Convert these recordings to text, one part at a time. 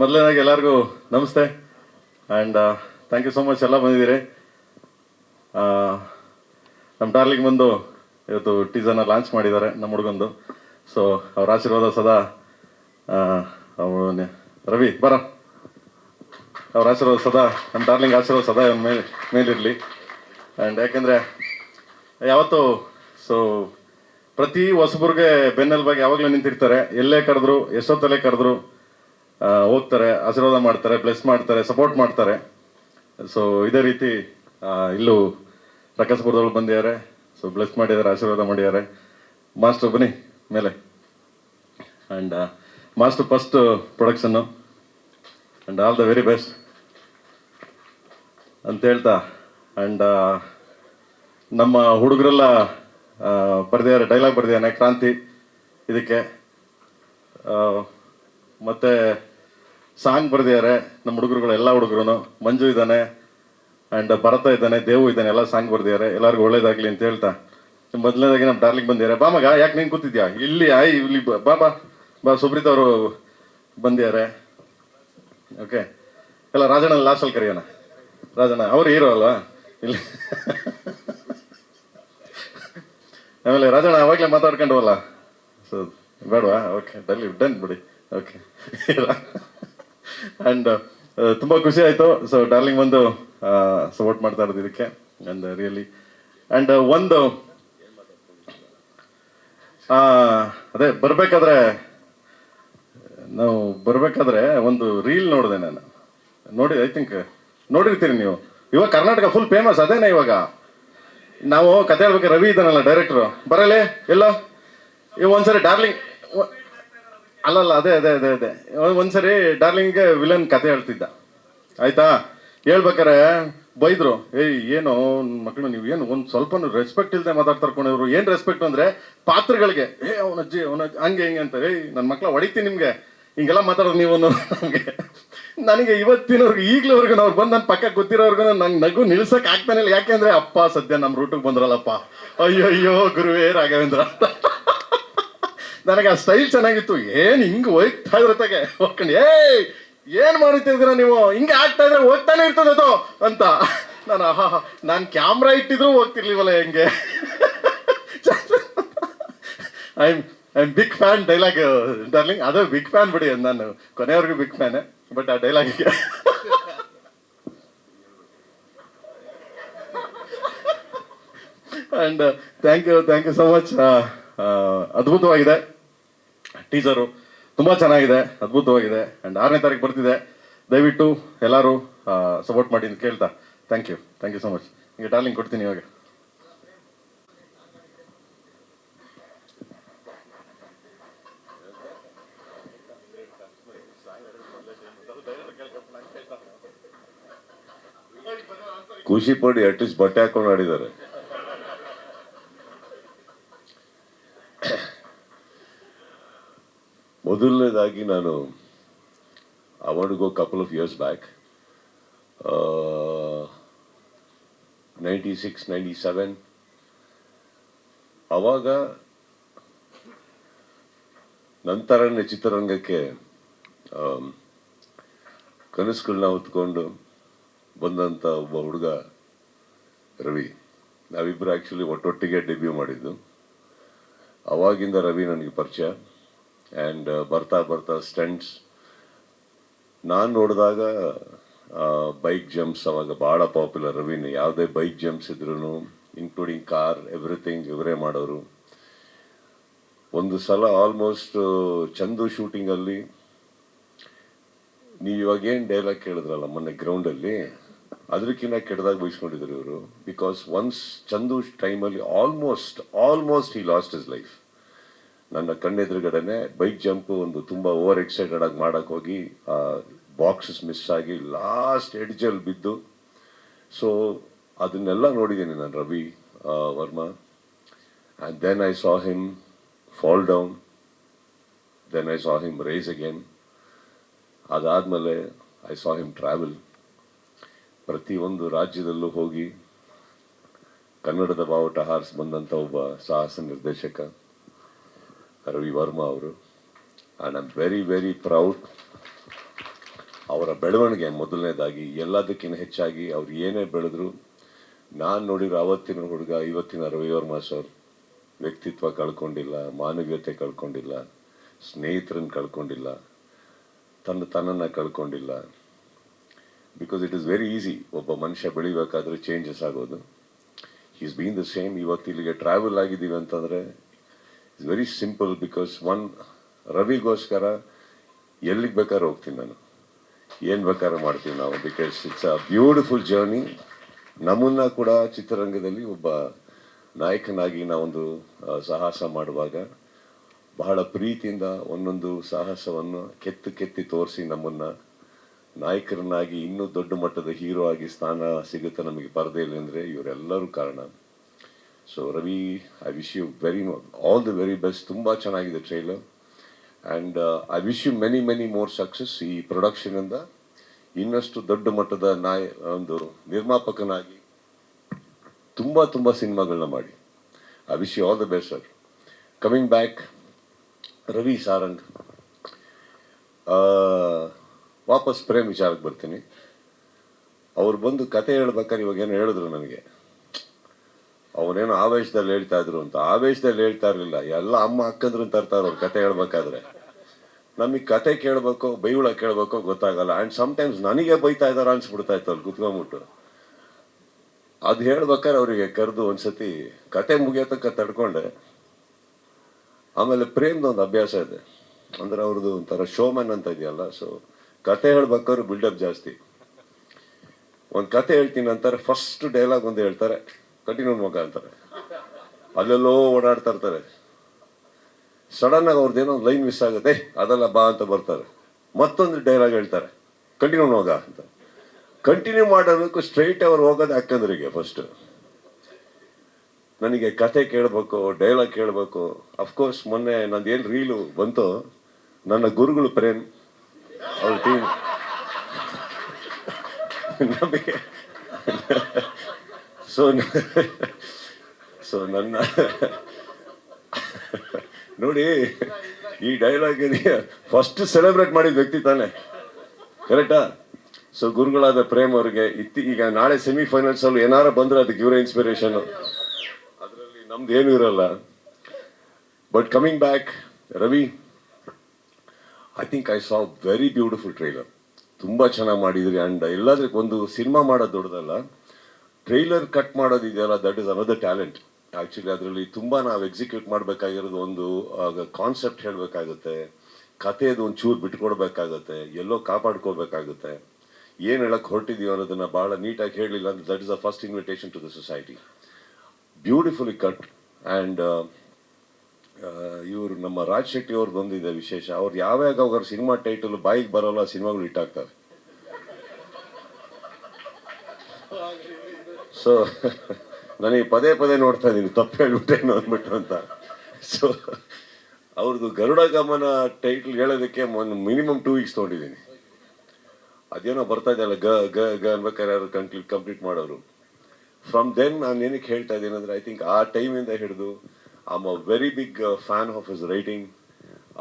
ಮೊದಲನೇದಾಗಿ ಎಲ್ಲರಿಗೂ ನಮಸ್ತೆ. And thank you so much ಎಲ್ಲ ಬಂದಿದ್ದೀರಿ. ನಮ್ಮ ಡಾರ್ಲಿಂಗ್ ಬಂದು ಇವತ್ತು ಟೀಸರ್ನ ಲಾಂಚ್ ಮಾಡಿದ್ದಾರೆ ನಮ್ಮ ಹುಡುಗಂದು. ಸೊ ಅವ್ರ ಆಶೀರ್ವಾದ ಸದಾ ಅವನು ರವಿ, ಬರ. ಅವ್ರ ಆಶೀರ್ವಾದ ಸದಾ ನಮ್ಮ ಡಾರ್ಲಿಂಗ್ ಆಶೀರ್ವಾದ ಸದಾ ಮೇಲೆ, ಮೇಲಿರಲಿ. ಆ್ಯಂಡ್ ಯಾಕೆಂದರೆ, ಯಾವತ್ತು ಸೊ ಪ್ರತಿ ಹೊಸಬ್ರಿಗೆ ಬೆನ್ನೆಲುಬಾಗಿ ಯಾವಾಗಲೂ ನಿಂತಿರ್ತಾರೆ. ಎಲ್ಲೇ ಕರೆದ್ರು, ಎಷ್ಟೊತ್ತಲ್ಲೇ ಕರೆದ್ರು ಹೋಗ್ತಾರೆ, ಆಶೀರ್ವಾದ ಮಾಡ್ತಾರೆ ಬ್ಲೆಸ್ ಮಾಡ್ತಾರೆ ಸಪೋರ್ಟ್ ಮಾಡ್ತಾರೆ. ಸೊ ಇದೇ ರೀತಿ ಇಲ್ಲೂ ರಕ್ಕಸಪುರದವ್ರು ಬಂದಿದ್ದಾರೆ. ಸೊ ಬ್ಲೆಸ್ ಮಾಡಿದ್ದಾರೆ, ಆಶೀರ್ವಾದ ಮಾಡಿದ್ದಾರೆ. ಮಾಸ್ಟರ್ ಬನ್ನಿ ಮೇಲೆ. And master first production and all the very best ಅಂತ ಹೇಳ್ತಾ. ಆ್ಯಂಡ್ ನಮ್ಮ ಹುಡುಗರೆಲ್ಲ ಬರೆದಿದ್ದಾರೆ ಡೈಲಾಗ್ ಬರೆದಿದ್ದಾನೆ, ಕ್ರಾಂತಿ ಇದಕ್ಕೆ. ಮತ್ತೆ ಸಾಂಗ್ ಬರೆದಿದ್ದಾರೆ, ನಮ್ಮ ಹುಡುಗರುಗಳು, ಎಲ್ಲ ಹುಡುಗರು ಮಂಜು ಇದ್ದಾನೆ ಆ್ಯಂಡ್ ಭರತ ಇದ್ದಾನೆ, ದೇವು ಇದ್ದಾನೆ, ಎಲ್ಲ ಸಾಂಗ್ ಬರೆದಿದ್ದಾರೆ. ಎಲ್ಲರಿಗೂ ಒಳ್ಳೇದಾಗ್ಲಿ ಅಂತ ಹೇಳ್ತಾ. ಮೊದಲನೇದಾಗಿ ನಮ್ಮ ಡಾರ್ಲಿಂಗ್ ಬಂದಿದ್ದಾರೆ. ಬಾ ಮಗ ಯಾಕೆ ನೀನು ಕೂತಿದ್ಯಾ? ಇಲ್ಲಿ, ಆಯ್, ಇಲ್ಲಿ ಬಾ ಬಾ ಬಾ ಸುಬ್ರೀತ್ ಅವರು ಬಂದಿದ್ದಾರೆ. ಓಕೆ ಎಲ್ಲ ರಾಜಣ್ಣ ಲಾಸ್ಟಲ್ಲಿ ಕರೆಯೋಣ. ರಾಜಣ್ಣ, ಅವ್ರು ಹೀರೋ ಅಲ್ವಾ? ಇಲ್ಲಿ. ಆಮೇಲೆ ರಾಜಣ್ಣ, ಅವಾಗಲೇ ಮಾತಾಡ್ಕೊಂಡವಲ್ಲ ಸೊ ಬೇಡವಾ? ಓಕೆ ಡಲ್ಲಿ ಡನ್ ಬಿಡಿ. ಓಕೆ ಆ್ಯಂಡ್ ತುಂಬ ಖುಷಿ ಆಯಿತು. ಸೊ ಡಾರ್ಲಿಂಗ್ ಬಂದು ಸಪೋರ್ಟ್ ಮಾಡ್ತಾ ಇರೋದು ಇದಕ್ಕೆ. ಆ್ಯಂಡ್ ರಿಯಲಿ ಆ್ಯಂಡ್ ಒಂದು ಅದೇ, ಬರಬೇಕಾದ್ರೆ, ನಾವು ಬರಬೇಕಾದ್ರೆ ಒಂದು ರೀಲ್ ನೋಡಿದೆ ನಾನು. ನೋಡಿ ಐ ಥಿಂಕ್ ನೋಡಿರ್ತೀರಿ ನೀವು. ಇವಾಗ ಕರ್ನಾಟಕ ಫುಲ್ ಫೇಮಸ್ ಅದೇನೆ ಇವಾಗ? ನಾವು ಕತೆ ಹೇಳ್ಬೇಕು, ರವಿ ಇದ್ದಾನಲ್ಲ ಡೈರೆಕ್ಟ್ರು ಬರಲೇ? ಎಲ್ಲೋ ಇವ್ ಒಂದ್ಸರಿ ಡಾರ್ಲಿಂಗ್ ಅಲ್ಲಲ್ಲ, ಅದೇ ಅದೇ ಅದೇ ಅದೇ. ಒಂದ್- ಒಂದ್ಸರಿ ಡಾರ್ಲಿಂಗ್ಗೆ ವಿಲನ್ ಕತೆ ಹೇಳ್ತಿದ್ದ. ಆಯ್ತಾ? ಹೇಳ್ಬೇಕಾರೆ ಬೈದ್ರು, ಏಯ್, ಏನು ಮಕ್ಕಳು ನೀವು ಏನು ಒಂದು ಸ್ವಲ್ಪ ರೆಸ್ಪೆಕ್ಟ್ ಇಲ್ಲದೆ ಮಾತಾಡ್ತಾರೆ ಇವರು. ಏನು ರೆಸ್ಪೆಕ್ಟ್ ಅಂದ್ರೆ ಪಾತ್ರಗಳಿಗೆ, ಏ, ಅವನ ಅಜ್ಜಿ, ಅವನ ಹಂಗೆ, ಹಿಂಗೆ ಅಂತ ಏಯ್ ನನ್ನ ಮಕ್ಕಳ ಹೊಡಿತೀನಿ ನಿಮಗೆ. ಹಿಂಗೆಲ್ಲ ಮಾತಾಡೋದು ನೀವು ನಮಗೆ. ನನಗೆ ಇವತ್ತಿನವ್ರಿಗೆ, ಈಗ್ಲವರೆಗೂ ಅವ್ರು ಬಂದು ನನ್ನ ಪಕ್ಕ ಗೊತ್ತಿರೋರ್ಗು ನಂಗೆ ನಗು ನಿಲ್ಸಕ್ ಆಗ್ತಾನೆ ಇಲ್ಲ. ಯಾಕೆಂದ್ರೆ ಅಪ್ಪ, ಸದ್ಯ ನಮ್ಮ ರೂಟಿಗೆ ಬಂದ್ರಲ್ಲಪ್ಪ. ಅಯ್ಯೋ ಅಯ್ಯೋ ಗುರುವೇ ರಾಘವೇಂದ್ರ. ನನಗೆ ಆ ಸ್ಟೈಲ್ ಚೆನ್ನಾಗಿತ್ತು. ಏನ್ ಹಿಂಗ್ ಹೋಗ್ತಾ ಇದ್ರತ್ತಾಗೆ ಹೋಗ್ಕೊಂಡು, ಏಯ್, ಏನ್ ಮಾಡ್ತಿದ್ದೀರಾ ನೀವು? ಹಿಂಗೆ ಆಗ್ತಾ ಇದ್ರೆ ಹೋಗ್ತಾನೆ ಇರ್ತದೆ ಅದು ಅಂತ. ನಾನು, ಆಹಾ ನಾನು ಕ್ಯಾಮ್ರಾ ಇಟ್ಟಿದ್ರು ಹೋಗ್ತಿರ್ಲಿವಲ್ಲ ಹೆಂಗೆ? I I big fan dialogue darling ಅದು ಬಿಗ್ ಫ್ಯಾನ್ ಬಿಡಿ, ನಾನು ಕೊನೆಯವರೆಗೂ ಬಿಗ್ ಫ್ಯಾನ್ ಬಟ್ ಆ ಡೈಲಾಗಿಗೆ and thank you thank you so much ಅದ್ಭುತವಾಗಿದೆ. ಟೀಸರು ತುಂಬ ಚೆನ್ನಾಗಿದೆ, ಅದ್ಭುತವಾಗಿದೆ. ಆ್ಯಂಡ್ ಆರನೇ ತಾರೀಕು ಬರ್ತಿದೆ. ದಯವಿಟ್ಟು ಎಲ್ಲರೂ ಸಪೋರ್ಟ್ ಮಾಡಿ ಅಂತ ಕೇಳ್ತಾ. Thank you thank you so much ನಿಮಗೆ ಡಾರ್ಲಿಂಗ್ ಕೊಡ್ತೀನಿ ಇವಾಗ. ಖುಷಿ ಪಡಿ ಅಟ್ಲೀಸ್ಟ್ ಬಟ್ಟೆ ಹಾಕೊಂಡು ಆಡಿದ್ದಾರೆ. ಮೊದಲನೇದಾಗಿ ನಾನು I want go couple of years back ninety six ninety seven ಅವಾಗ ನಂತರನೇ ಚಿತ್ರರಂಗಕ್ಕೆ ಕನಸುಗಳನ್ನ ಹೊತ್ಕೊಂಡು ಬಂದಂಥ ಒಬ್ಬ ಹುಡುಗ ರವಿ. ನಾವಿಬ್ಬರು ಆ್ಯಕ್ಚುಲಿ ಒಟ್ಟೊಟ್ಟಿಗೆ ಡೆಬ್ಯೂ ಮಾಡಿದ್ದು. ಅವಾಗಿಂದ ರವಿ ನನಗೆ ಪರಿಚಯ. ಆ್ಯಂಡ್ ಬರ್ತಾ ಬರ್ತಾ ಸ್ಟಂಟ್ಸ್ ನಾನು ನೋಡಿದಾಗ ಬೈಕ್ ಜಂಪ್ಸ್ ಅವಾಗ ಭಾಳ ಪಾಪ್ಯುಲರ್ ರವೀನ್. ಯಾವುದೇ ಬೈಕ್ ಜಂಪ್ಸ್ ಇದ್ರೂ ಇನ್ಕ್ಲೂಡಿಂಗ್ ಕಾರ್ ಎವ್ರಿಥಿಂಗ್ ಇವರೇ ಮಾಡೋರು. ಒಂದು ಸಲ ಆಲ್ಮೋಸ್ಟ್ ಚಂದು ಶೂಟಿಂಗಲ್ಲಿ ನೀವು ಇವಾಗ ಏನು ಡೈಲಾಗ್ ಕೇಳಿದ್ರಲ್ಲ ಮೊನ್ನೆ ಗ್ರೌಂಡಲ್ಲಿ ಅದಕ್ಕಿಂತ ಕೆಟ್ಟದಾಗ ಬಯಸ್ಕೊಂಡಿದ್ರು ಇವರು. ಬಿಕಾಸ್ ಒನ್ಸ್ ಚಂದು ಟೈಮಲ್ಲಿ ಆಲ್ಮೋಸ್ಟ್ ಆಲ್ಮೋಸ್ಟ್ ಈ ಲಾಸ್ಟ್ ಇಸ್ ಲೈಫ್ ನನ್ನ ಕಣ್ಣೆದುರುಗಡೆನೆ ಬೈಕ್ ಜಂಪ್ ಒಂದು ತುಂಬ ಓವರ್ ಎಕ್ಸೈಟೆಡ್ ಆಗಿ ಮಾಡಕ್ಕೆ ಹೋಗಿ ಬಾಕ್ಸಸ್ ಮಿಸ್ ಆಗಿ ಲಾಸ್ಟ್ ಎಡ್ಜಲ್ಲಿ ಬಿದ್ದು. ಸೊ ಅದನ್ನೆಲ್ಲ ನೋಡಿದ್ದೀನಿ ನಾನು Ravi Varma. And then I saw him fall down then I saw him race again ಅದಾದಮೇಲೆ ಐ ಸಾ ಹಿಮ್ ಟ್ರಾವೆಲ್ ಪ್ರತಿಯೊಂದು ರಾಜ್ಯದಲ್ಲೂ ಹೋಗಿ ಕನ್ನಡದ ಬಾವುಟ ಹಾರಿಸಿ ಬಂದಂಥ ಒಬ್ಬ ಸಾಹಸ ನಿರ್ದೇಶಕ. ರವಿ ವರ್ಮಾ ಅವರು. And I'm very very proud ಅವರ ಬೆಳವಣಿಗೆ ಮೊದಲನೇದಾಗಿ, ಎಲ್ಲದಕ್ಕಿಂತ ಹೆಚ್ಚಾಗಿ ಅವ್ರು ಏನೇ ಬೆಳೆದ್ರು, ನಾನು ನೋಡಿರೋ ಅವತ್ತಿನ ಹುಡುಗ, ಇವತ್ತಿನ ರವಿವರ್ಮ ಸರ್, ವ್ಯಕ್ತಿತ್ವ ಕಳ್ಕೊಂಡಿಲ್ಲ, ಮಾನವೀಯತೆ ಕಳ್ಕೊಂಡಿಲ್ಲ, ಸ್ನೇಹಿತರನ್ನು ಕಳ್ಕೊಂಡಿಲ್ಲ, ತನ್ನ ತನ್ನನ್ನು ಕಳ್ಕೊಂಡಿಲ್ಲ. Because it is very easy ಒಬ್ಬ ಮನುಷ್ಯ ಬೆಳಿಬೇಕಾದ್ರೆ ಚೇಂಜಸ್ ಆಗೋದು. ಈಸ್ ಬೀನ್ ದ ಸೇಮ್ ಇವತ್ತು ಇಲ್ಲಿಗೆ ಟ್ರಾವೆಲ್ ಆಗಿದ್ದೀವಿ ಅಂತಂದರೆ it's very simple because one ರವಿಗೋಸ್ಕರ ಎಲ್ಲಿಗೆ ಬೇಕಾದ್ರೆ ಹೋಗ್ತೀನಿ ನಾನು. ಏನು ಬೇಕಾದ್ರೆ ಮಾಡ್ತೀವಿ ನಾವು because it's a beautiful journey ನಮ್ಮನ್ನ ಕೂಡ ಚಿತ್ರರಂಗದಲ್ಲಿ ಒಬ್ಬ ನಾಯಕನಾಗಿ ನಾವೊಂದು ಸಾಹಸ ಮಾಡುವಾಗ ಬಹಳ ಪ್ರೀತಿಯಿಂದ ಒಂದೊಂದು ಸಾಹಸವನ್ನು ಕೆತ್ತು ಕೆತ್ತಿ ತೋರಿಸಿ ನಮ್ಮನ್ನು ನಾಯಕರನ್ನಾಗಿ ಇನ್ನೂ ದೊಡ್ಡ ಮಟ್ಟದ ಹೀರೋ ಆಗಿ ಸ್ಥಾನ ಸಿಗುತ್ತೆ ನಮಗೆ ಪರದೆಯಲ್ಲಿ ಅಂದರೆ ಇವರೆಲ್ಲರೂ ಕಾರಣ. So Ravi I wish you very all the very best ತುಂಬ ಚೆನ್ನಾಗಿದೆ trailer and I wish you many many more success ಈ ಪ್ರೊಡಕ್ಷನಿಂದ ಇನ್ನಷ್ಟು ದೊಡ್ಡ ಮಟ್ಟದ ನಾಯ, ಒಂದು ನಿರ್ಮಾಪಕನಾಗಿ ತುಂಬ ತುಂಬ ಸಿನಿಮಾಗಳನ್ನ ಮಾಡಿ. I wish you all the best sir coming back Ravi Sarang ವಾಪಸ್ ಪ್ರೇಮ್ ವಿಚಾರಕ್ಕೆ ಬರ್ತೀನಿ. ಅವ್ರು ಬಂದು ಕತೆ ಹೇಳ್ಬೇಕಾದ್ರೆ ಇವಾಗ ಏನೋ ಹೇಳಿದ್ರು ನನಗೆ? ಅವನೇನೋ ಆವೇಶದಲ್ಲಿ ಹೇಳ್ತಾ ಇದ್ರು ಅಂತ. ಆವೇಶದಲ್ಲಿ ಹೇಳ್ತಾ ಇರಲಿಲ್ಲ. ಎಲ್ಲ ಅಮ್ಮ ಅಕ್ಕಂದ್ರು ತರ್ತಾರೆ ಅವ್ರು ಕತೆ ಹೇಳ್ಬೇಕಾದ್ರೆ. ನಮಗೆ ಕತೆ ಕೇಳಬೇಕು ಬೈಗುಳ ಕೇಳಬೇಕು ಗೊತ್ತಾಗಲ್ಲ. ಆ್ಯಂಡ್ ಸಮ್ಟೈಮ್ಸ್ ನನಗೆ ಬೈತಾ ಇದ್ದಾರೆ ಅನ್ಸ್ಬಿಡ್ತಾ ಇತ್ತು ಅಲ್ಲಿ ಕುತ್ಕೊಂಬಿಟ್ಟು ಅದು ಹೇಳ್ಬೇಕಾದ್ರೆ ಅವರಿಗೆ ಕರೆದು ಒಂದ್ಸತಿ ಕತೆ ಮುಗಿಯೋ ತನಕ ತಡ್ಕೊಂಡೆ. ಆಮೇಲೆ ಪ್ರೇಮ್ದು ಒಂದು ಅಭ್ಯಾಸ ಇದೆ. ಅಂದ್ರೆ ಅವ್ರದ್ದು ಒಂಥರ ಶೋಮನ್ ಅಂತ ಇದೆಯಲ್ಲ ಸೊ ಕತೆ ಹೇಳ್ಬೇಕಾದ್ರೆ ಬಿಲ್ಡಪ್ ಜಾಸ್ತಿ. ಒಂದು ಕತೆ ಹೇಳ್ತೀನಿ ಅಂತಾರೆ ಫಸ್ಟ್ ಡೈಲಾಗ್ ಒಂದು ಹೇಳ್ತಾರೆ ಕಂಟಿನ್ಯೂ ಮಗ ಅಂತಾರೆ. ಅಲ್ಲೆಲ್ಲೋ ಓಡಾಡ್ತಾ ಇರ್ತಾರೆ. ಸಡನ್ ಆಗಿ ಅವ್ರದ್ದೇನೋ ಲೈನ್ ಮಿಸ್ ಆಗುತ್ತೆ ಅದೆಲ್ಲ ಬಾ ಅಂತ ಬರ್ತಾರೆ. ಮತ್ತೊಂದು ಡೈಲಾಗ್ ಹೇಳ್ತಾರೆ ಕಂಟಿನ್ಯೂ ಹೋಗ ಅಂತ. ಕಂಟಿನ್ಯೂ ಮಾಡಬೇಕು ಸ್ಟ್ರೈಟ್ ಅವ್ರು ಹೋಗೋದು ಅಕ್ಕಂದ್ರಿಗೆ ಫಸ್ಟ್ ನನಗೆ ಕತೆ ಕೇಳಬೇಕು ಡೈಲಾಗ್ ಕೇಳಬೇಕು. ಅಫ್ಕೋರ್ಸ್ ಮೊನ್ನೆ ನಂದು ಏನು ರೀಲು ಬಂತು, ನನ್ನ ಗುರುಗಳು ಪ್ರೇಮ್, ಅವ್ರ ಟೀಮ್ ನಮಗೆ ಸೊ ಸೊ ನನ್ನ ನೋಡಿ, ಈ ಡೈಲಾಗ್ ಫಸ್ಟ್ ಸೆಲೆಬ್ರೇಟ್ ಮಾಡಿದ ವ್ಯಕ್ತಿ ತಾನೆ. ಕರೆಕ್ಟಾ ಸೊ ಗುರುಗಳಾದ ಪ್ರೇಮ್ ಅವರಿಗೆ ಇತ್ತಿ, ಈಗ ನಾಳೆ ಸೆಮಿಫೈನಲ್ಸ್ ಅಲ್ಲಿ ಏನಾರ ಬಂದ್ರೆ ಅದಕ್ಕೆ ಇವರೇ ಇನ್ಸ್ಪಿರೇಷನ್ ಅದರಲ್ಲಿ ನಮ್ದು ಏನು ಇರಲ್ಲ. But coming back Ravi I think I saw very beautiful trailer ತುಂಬ ಚೆನ್ನಾಗಿ ಮಾಡಿದ್ರಿ. ಆ್ಯಂಡ್ ಎಲ್ಲಾದ್ರೂ ಒಂದು ಸಿನಿಮಾ ಮಾಡೋದು ದೊಡ್ಡದಲ್ಲ. Trailer cut ಮಾಡೋದಿದೆಯಲ್ಲ that is another talent actually ಅದರಲ್ಲಿ ತುಂಬ ನಾವು ಎಕ್ಸಿಕ್ಯೂಟ್ ಮಾಡಬೇಕಾಗಿರೋದು ಒಂದು ಕಾನ್ಸೆಪ್ಟ್ ಹೇಳಬೇಕಾಗುತ್ತೆ ಕಥೆಯದು ಒಂದು ಚೂರು ಬಿಟ್ಕೊಡ್ಬೇಕಾಗುತ್ತೆ, ಎಲ್ಲೋ ಕಾಪಾಡ್ಕೋಬೇಕಾಗುತ್ತೆ ಏನು ಹೇಳಕ್ಕೆ ಹೊರಟಿದೀವಿ ಅನ್ನೋದನ್ನು ಭಾಳ ನೀಟಾಗಿ ಹೇಳಲಿಲ್ಲ ಅಂದ್ರೆ that is a first invitation to the society beautifully cut and ಇವರು ನಮ್ಮ ರಾಜ್ ಶೆಟ್ಟಿ ಅವ್ರದ್ದು ಒಂದಿದೆ ವಿಶೇಷ. ಅವ್ರು ಯಾವಾಗ ಅವ್ರ ಸಿನಿಮಾ ಟೈಟಲ್ ಬಾಯಿಗೆ ಬರೋಲ್ಲ, ಸಿನಿಮಾಗಳು ಇಟ್ಟಾಗ್ತವೆ ಸೊ ನನಗೆ ಪದೇ ಪದೇ ನೋಡ್ತಾ ಇದ್ದೀನಿ, ತಪ್ಪು ಹೇಳ್ಬಿಟ್ಟೇನು ಅಂದ್ಬಿಟ್ಟು ಅಂತ. ಸೊ ಅವ್ರದ್ದು ಗರುಡ ಗಮನ ಟೈಟ್ಲ್ ಹೇಳೋದಕ್ಕೆ ಒಂದು ಮಿನಿಮಮ್ ಟೂ ವೀಕ್ಸ್ ತೊಗೊಂಡಿದ್ದೀನಿ. ಅದೇನೋ ಬರ್ತಾ ಇದೆಯಲ್ಲ ಗ ಗ ಗ ಅನ್ಬೇಕಾದ್ರೆ ಯಾರು ಕಂಪ್ಲೀಟ್ ಕಂಪ್ಲೀಟ್ ಮಾಡೋರು. ಫ್ರಮ್ ದೆನ್ ನಾನು ಏನಕ್ಕೆ ಹೇಳ್ತಾ ಇದ್ದೀನಿ ಅಂದರೆ ಐ ಥಿಂಕ್ ಆ ಟೈಮಿಂದ ಹಿಡಿದು am a very big fan of his writing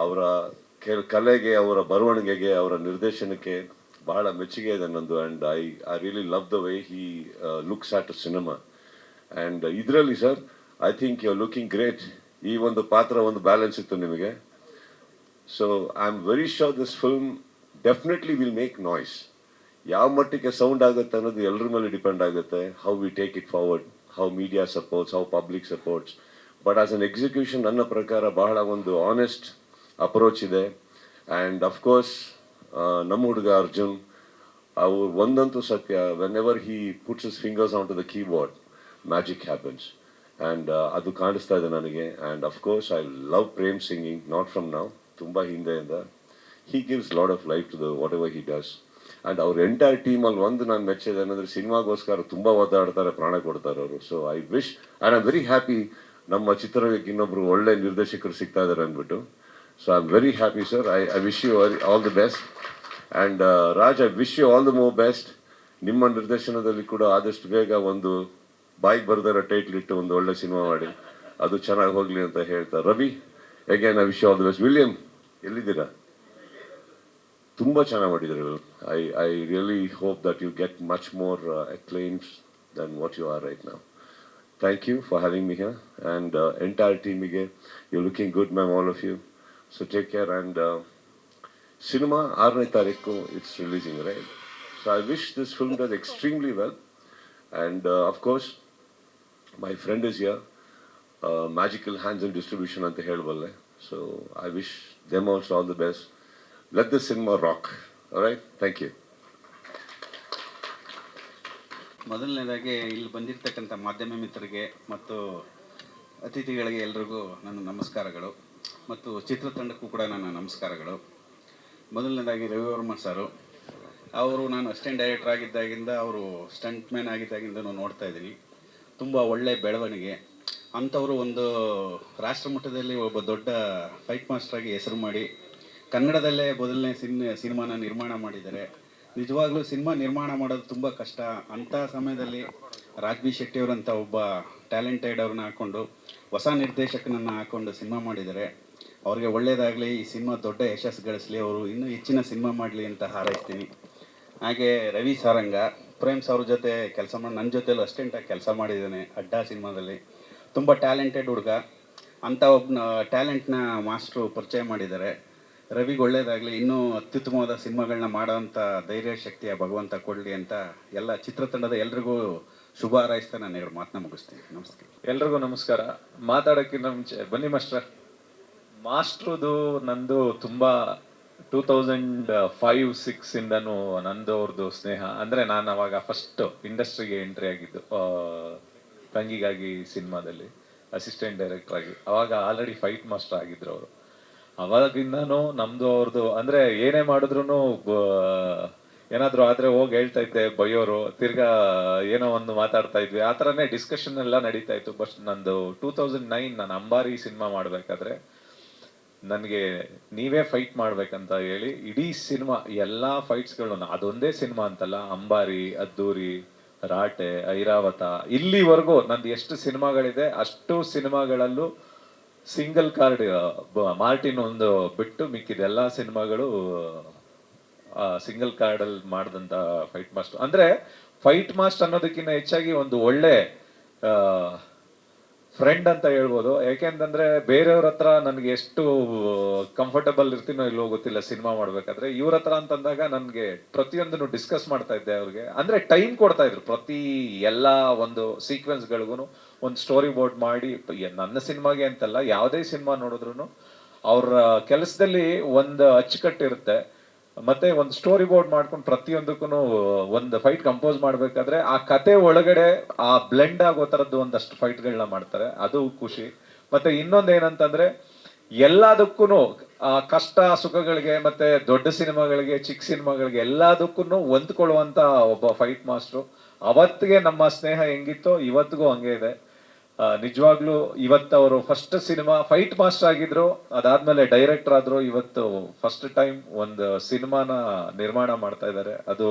ಅವರ ಕೆಲ, ಕಲೆಗೆ, ಅವರ ಬರವಣಿಗೆಗೆ, ಅವರ ನಿರ್ದೇಶನಕ್ಕೆ ಬಹಳ ಮೆಚ್ಚುಗೆ ಇದೆ ನನ್ನದು and I I really love the way he looks at cinema and ಇದರಲ್ಲಿ sir I think you are looking great ಈ ಒಂದು ಪಾತ್ರ ಒಂದು ಬ್ಯಾಲೆನ್ಸ್ ಇತ್ತು ನಿಮಗೆ. So I am very sure this film definitely will make noise ಯಾವ ಮಟ್ಟಿಗೆ sound ಆಗುತ್ತೆ ಅನ್ನೋದು ಎಲ್ಲರ ಮೇಲೆ ಡಿಪೆಂಡ್ ಆಗುತ್ತೆ. How we take it forward how media supports how public supports but as an execution ನನ್ನ ಪ್ರಕಾರ ಬಹಳ ಒಂದು ಆನೆಸ್ಟ್ ಅಪ್ರೋಚ್ ಇದೆ. ಆ್ಯಂಡ್ ಅಫ್ಕೋರ್ಸ್ ನಮ್ಮ ಹುಡುಗ ಅರ್ಜುನ್ ಅವ್ರು ಒಂದಂತೂ ಸತ್ಯ. Whenever he puts his fingers on to the keyboard magic happens and ಅದು ಕಾಣಿಸ್ತಾ ಇದೆ ನನಗೆ. And of course I love Prem singing not from ನಾವು ತುಂಬ ಹಿಂದೆಯಿಂದ. He gives lot of life to the whatever he does and ಅವ್ರ entire ಟೀಮಲ್ಲಿ ಒಂದು ನಾನು ಮೆಚ್ಚಿದೆ ಏನಂದರೆ ಸಿನಿಮಾಗೋಸ್ಕರ ತುಂಬ ಒದ್ದಾಡ್ತಾರೆ, ಪ್ರಾಣ ಕೊಡ್ತಾರೆ ಅವರು. So I wish I am very happy ನಮ್ಮ ಚಿತ್ರರಂಗಕ್ಕೆ ಇನ್ನೊಬ್ರು ಒಳ್ಳೆ ನಿರ್ದೇಶಕರು ಸಿಗ್ತಾ ಇದ್ದಾರೆ ಅಂದ್ಬಿಟ್ಟು. ಸೊ I'm very happy sir I I wish you all the best and Raj I wish you all the more best ನಿಮ್ಮ ನಿರ್ದೇಶನದಲ್ಲಿ ಕೂಡ ಆದಷ್ಟು ಬೇಗ ಒಂದು ಬಾಯಿಗೆ ಬರ್ದಾರ ಟೈಟ್ಲ್ ಇಟ್ಟು ಒಂದು ಒಳ್ಳೆ ಸಿನಿಮಾ ಮಾಡಿ. ಅದು ಚೆನ್ನಾಗಿ ಹೋಗಲಿ ಅಂತ ಹೇಳ್ತಾ Ravi again I wish all the best William ಎಲ್ಲಿದ್ದೀರಾ? ತುಂಬ ಚೆನ್ನಾಗಿ ಮಾಡಿದ್ದಾರೆ I I really hope that you get much more acclaims than what you are right ನಾವು thank you for having me here and entire ಟೀಮಿಗೆ you looking good ma'am all of you so take care and cinema ಆರನೇ ತಾರೀಕು it's releasing right so I wish this film does extremely well and of course my friend his your magical hands and distribution ಅಂತ ಹೇಳಬಲ್ಲೆ. So I wish them also all the best let the cinema rock right thank you ಮೊದಲನೇದಾಗಿ ಇಲ್ಲಿ ಬಂದಿರತಕ್ಕಂಥ ಮಾಧ್ಯಮ ಮಿತ್ರರಿಗೆ ಮತ್ತು ಅತಿಥಿಗಳಿಗೆ ಎಲ್ರಿಗೂ ನನ್ನ ನಮಸ್ಕಾರಗಳು. ಮತ್ತು ಚಿತ್ರತಂಡಕ್ಕೂ ಕೂಡ ನನ್ನ ನಮಸ್ಕಾರಗಳು. ಮೊದಲನೇದಾಗಿ ರವಿವರ್ಮ ಸರು. ಅವರು ನಾನು ಅಸ್ಟೆಂಟ್ ಡೈರೆಕ್ಟರ್ ಆಗಿದ್ದಾಗಿಂದ ಅವರು ಸ್ಟಂಟ್ ಮ್ಯಾನ್ ಆಗಿದ್ದಾಗಿಂದನೂ ನೋಡ್ತಾ ಇದ್ದೀನಿ. ತುಂಬ ಒಳ್ಳೆಯ ಬೆಳವಣಿಗೆ. ಅಂಥವರು ಒಂದು ರಾಷ್ಟ್ರ ಮಟ್ಟದಲ್ಲಿ ಒಬ್ಬ ದೊಡ್ಡ ಫೈಟ್ ಮಾಸ್ಟರ್ ಆಗಿ ಹೆಸರು ಮಾಡಿ, ಕನ್ನಡದಲ್ಲೇ ಮೊದಲನೇ ಸಿನ್ ಸಿನಿಮಾನ ನಿರ್ಮಾಣ ಮಾಡಿದ್ದಾರೆ. ನಿಜವಾಗ್ಲೂ ಸಿನಿಮಾ ನಿರ್ಮಾಣ ಮಾಡೋದು ತುಂಬ ಕಷ್ಟ. ಅಂಥ ಸಮಯದಲ್ಲಿ ರಾಜ್ಬಿ ಶೆಟ್ಟಿಯವರಂಥ ಒಬ್ಬ ಟ್ಯಾಲೆಂಟೆಡ್ ಅವ್ರನ್ನ ಹಾಕ್ಕೊಂಡು ಹೊಸ ನಿರ್ದೇಶಕನನ್ನು ಹಾಕ್ಕೊಂಡು ಸಿನಿಮಾ ಮಾಡಿದ್ದಾರೆ. ಅವ್ರಿಗೆ ಒಳ್ಳೆಯದಾಗಲಿ ಈ ಸಿನಿಮಾ ದೊಡ್ಡ ಯಶಸ್ಸು ಗಳಿಸಲಿ, ಅವರು ಇನ್ನೂ ಹೆಚ್ಚಿನ ಸಿನಿಮಾ ಮಾಡಲಿ ಅಂತ ಹಾರೈಸ್ತೀನಿ. ಹಾಗೆ ರವಿ ಸಾರಂಗ ಪ್ರೇಮ್ಸ್ ಅವ್ರ ಜೊತೆ ಕೆಲಸ ಮಾಡಿ ನನ್ನ ಜೊತೆಲೂ ಅಸ್ಟೆಂಟಾಗಿ ಕೆಲಸ ಮಾಡಿದ್ದಾನೆ, ಅಡ್ಡ ಸಿನಿಮಾದಲ್ಲಿ. ತುಂಬ ಟ್ಯಾಲೆಂಟೆಡ್ ಹುಡುಗ. ಅಂಥ ಒಬ್ಬನ ಟ್ಯಾಲೆಂಟ್ನ ಮಾಸ್ಟ್ರು ಪರಿಚಯ ಮಾಡಿದ್ದಾರೆ. ರವಿಗೆ ಒಳ್ಳೇದಾಗಲಿ, ಇನ್ನೂ ಅತ್ಯುತ್ತಮವಾದ ಸಿನಿಮಾಗಳನ್ನ ಮಾಡೋವಂಥ ಧೈರ್ಯ ಶಕ್ತಿಯ ಭಗವಂತ ಕೊಡಲಿ ಅಂತ ಎಲ್ಲ ಚಿತ್ರತಂಡದ ಎಲ್ರಿಗೂ ಶುಭ ಹಾರೈಸ್ತಾ ನಾನು ಎರಡು ಮಾತನ್ನ ಮುಗಿಸ್ತೀನಿ. ನಮಸ್ಕಾರ. ಎಲ್ರಿಗೂ ನಮಸ್ಕಾರ. ಮಾತಾಡೋಕ್ಕಿಂತ ಮುಂಚೆ ಬನ್ನಿ ಮಾಸ್ಟರ್. ಮಾಸ್ಟ್ರದು ನಂದು ತುಂಬಾ ಟೂ ತೌಸಂಡ್ ಫೈವ್ ಸಿಕ್ಸ್ ಇಂದನು ನಂದು ಅವ್ರದ್ದು ಸ್ನೇಹ. ಅಂದ್ರೆ ನಾನು ಅವಾಗ ಫಸ್ಟ್ ಇಂಡಸ್ಟ್ರಿಗೆ ಎಂಟ್ರಿ ಆಗಿದ್ದು ತಂಗಿಗಾಗಿ ಸಿನಿಮಾದಲ್ಲಿ ಅಸಿಸ್ಟೆಂಟ್ ಡೈರೆಕ್ಟರ್ ಆಗಿ. ಅವಾಗ ಆಲ್ರೆಡಿ ಫೈಟ್ ಮಾಸ್ಟರ್ ಆಗಿದ್ರು ಅವರು. ಅವಾಗಿಂದನೂ ನಮ್ಮದು ಅವ್ರದ್ದು ಅಂದ್ರೆ ಏನೇ ಮಾಡಿದ್ರು ಏನಾದ್ರು ಆದ್ರೆ ಹೋಗಿ ಹೇಳ್ತಾ ಇದ್ದೆ ಬೈಯೋರು. ತಿರ್ಗಾ ಏನೋ ಒಂದು ಮಾತಾಡ್ತಾ ಇದ್ವಿ. ಆ ಥರನೇ ಡಿಸ್ಕಷನ್ ಎಲ್ಲ ನಡೀತಾ ಇತ್ತು. ಬಟ್ ನಂದು ಟೂ ತೌಸಂಡ್ ನೈನ್ ನಾನು ಅಂಬಾರಿ ಸಿನಿಮಾ ಮಾಡ್ಬೇಕಾದ್ರೆ ನನಗೆ ನೀವೇ ಫೈಟ್ ಮಾಡ್ಬೇಕಂತ ಹೇಳಿ ಇಡೀ ಸಿನಿಮಾ ಎಲ್ಲ ಫೈಟ್ಸ್ಗಳನ್ನು ಅದೊಂದೇ ಸಿನಿಮಾ ಅಂತಲ್ಲ, ಅಂಬಾರಿ, ಅದ್ದೂರಿ, ರಾಟೆ, ಐರಾವತ, ಇಲ್ಲಿವರೆಗೂ ನಂದು ಎಷ್ಟು ಸಿನಿಮಾಗಳಿದೆ ಅಷ್ಟು ಸಿನಿಮಾಗಳಲ್ಲೂ ಸಿಂಗಲ್ ಕಾರ್ಡ್ ಮಾರ್ಟಿನ್ ಒಂದು ಬಿಟ್ಟು ಮಿಕ್ಕಿದೆಲ್ಲ ಸಿನಿಮಾಗಳು ಸಿಂಗಲ್ ಕಾರ್ಡಲ್ಲಿ ಮಾಡಿದಂಥ ಫೈಟ್ ಮಾಸ್ಟರ್ ಅಂದ್ರೆ ಫೈಟ್ ಮಾಸ್ಟರ್ ಅನ್ನೋದಕ್ಕಿಂತ ಹೆಚ್ಚಾಗಿ ಒಂದು ಒಳ್ಳೆ ಫ್ರೆಂಡ್ ಅಂತ ಹೇಳ್ಬೋದು. ಯಾಕೆಂತಂದ್ರೆ ಬೇರೆಯವ್ರ ಹತ್ರ ನನಗೆ ಎಷ್ಟು ಕಂಫರ್ಟಬಲ್ ಇರ್ತೀನೋ ಇಲ್ಲೋ ಗೊತ್ತಿಲ್ಲ ಸಿನಿಮಾ ಮಾಡ್ಬೇಕಾದ್ರೆ, ಇವ್ರ ಹತ್ರ ಅಂತಂದಾಗ ನನಗೆ ಪ್ರತಿಯೊಂದನ್ನು ಡಿಸ್ಕಸ್ ಮಾಡ್ತಾ ಇದ್ದೆ ಅವ್ರಿಗೆ. ಅಂದ್ರೆ ಟೈಮ್ ಕೊಡ್ತಾ ಇದ್ರು ಪ್ರತಿ ಎಲ್ಲ ಒಂದು ಸೀಕ್ವೆನ್ಸ್ ಗಳಿಗೂ ಒಂದು ಸ್ಟೋರಿ ಬೋರ್ಡ್ ಮಾಡಿ ನನ್ನ ಸಿನಿಮಾಗೆ ಅಂತಲ್ಲ, ಯಾವುದೇ ಸಿನಿಮಾ ನೋಡಿದ್ರು ಅವ್ರ ಕೆಲಸದಲ್ಲಿ ಒಂದು ಅಚ್ಚುಕಟ್ಟು ಇರುತ್ತೆ ಮತ್ತೆ ಒಂದು ಸ್ಟೋರಿ ಬೋರ್ಡ್ ಮಾಡ್ಕೊಂಡು ಪ್ರತಿಯೊಂದಕ್ಕೂ ಒಂದು ಫೈಟ್ ಕಂಪೋಸ್ ಮಾಡ್ಬೇಕಾದ್ರೆ ಆ ಕತೆ ಒಳಗಡೆ ಆ ಬ್ಲೆಂಡ್ ಆಗೋ ಥರದ್ದು ಒಂದಷ್ಟು ಫೈಟ್ಗಳನ್ನ ಮಾಡ್ತಾರೆ. ಅದು ಖುಷಿ. ಮತ್ತೆ ಇನ್ನೊಂದು ಏನಂತಂದ್ರೆ ಎಲ್ಲದಕ್ಕೂ ಆ, ಕಷ್ಟ ಸುಖಗಳಿಗೆ ಮತ್ತೆ ದೊಡ್ಡ ಸಿನಿಮಾಗಳಿಗೆ, ಚಿಕ್ಕ ಸಿನಿಮಾಗಳಿಗೆ ಎಲ್ಲದಕ್ಕೂ ಹೊಂದ್ಕೊಳ್ಳುವಂತ ಒಬ್ಬ ಫೈಟ್ ಮಾಸ್ಟ್ರು ಅವತ್ತಿಗೆ ನಮ್ಮ ಸ್ನೇಹ ಹೆಂಗಿತ್ತೋ ಇವತ್ತಿಗೂ ಹಂಗೆ ಇದೆ. ನಿಜವಾಗ್ಲೂ ಇವತ್ತು ಅವರು ಫಸ್ಟ್ ಸಿನಿಮಾ ಫೈಟ್ ಮಾಸ್ಟರ್ ಆಗಿದ್ರು. ಅದಾದ್ಮೇಲೆ ಡೈರೆಕ್ಟರ್ ಆದ್ರು. ಇವತ್ತು ಫಸ್ಟ್ ಟೈಮ್ ಒಂದು ಸಿನಿಮಾನ ನಿರ್ಮಾಣ ಮಾಡ್ತಾ ಇದ್ದಾರೆ. ಅದು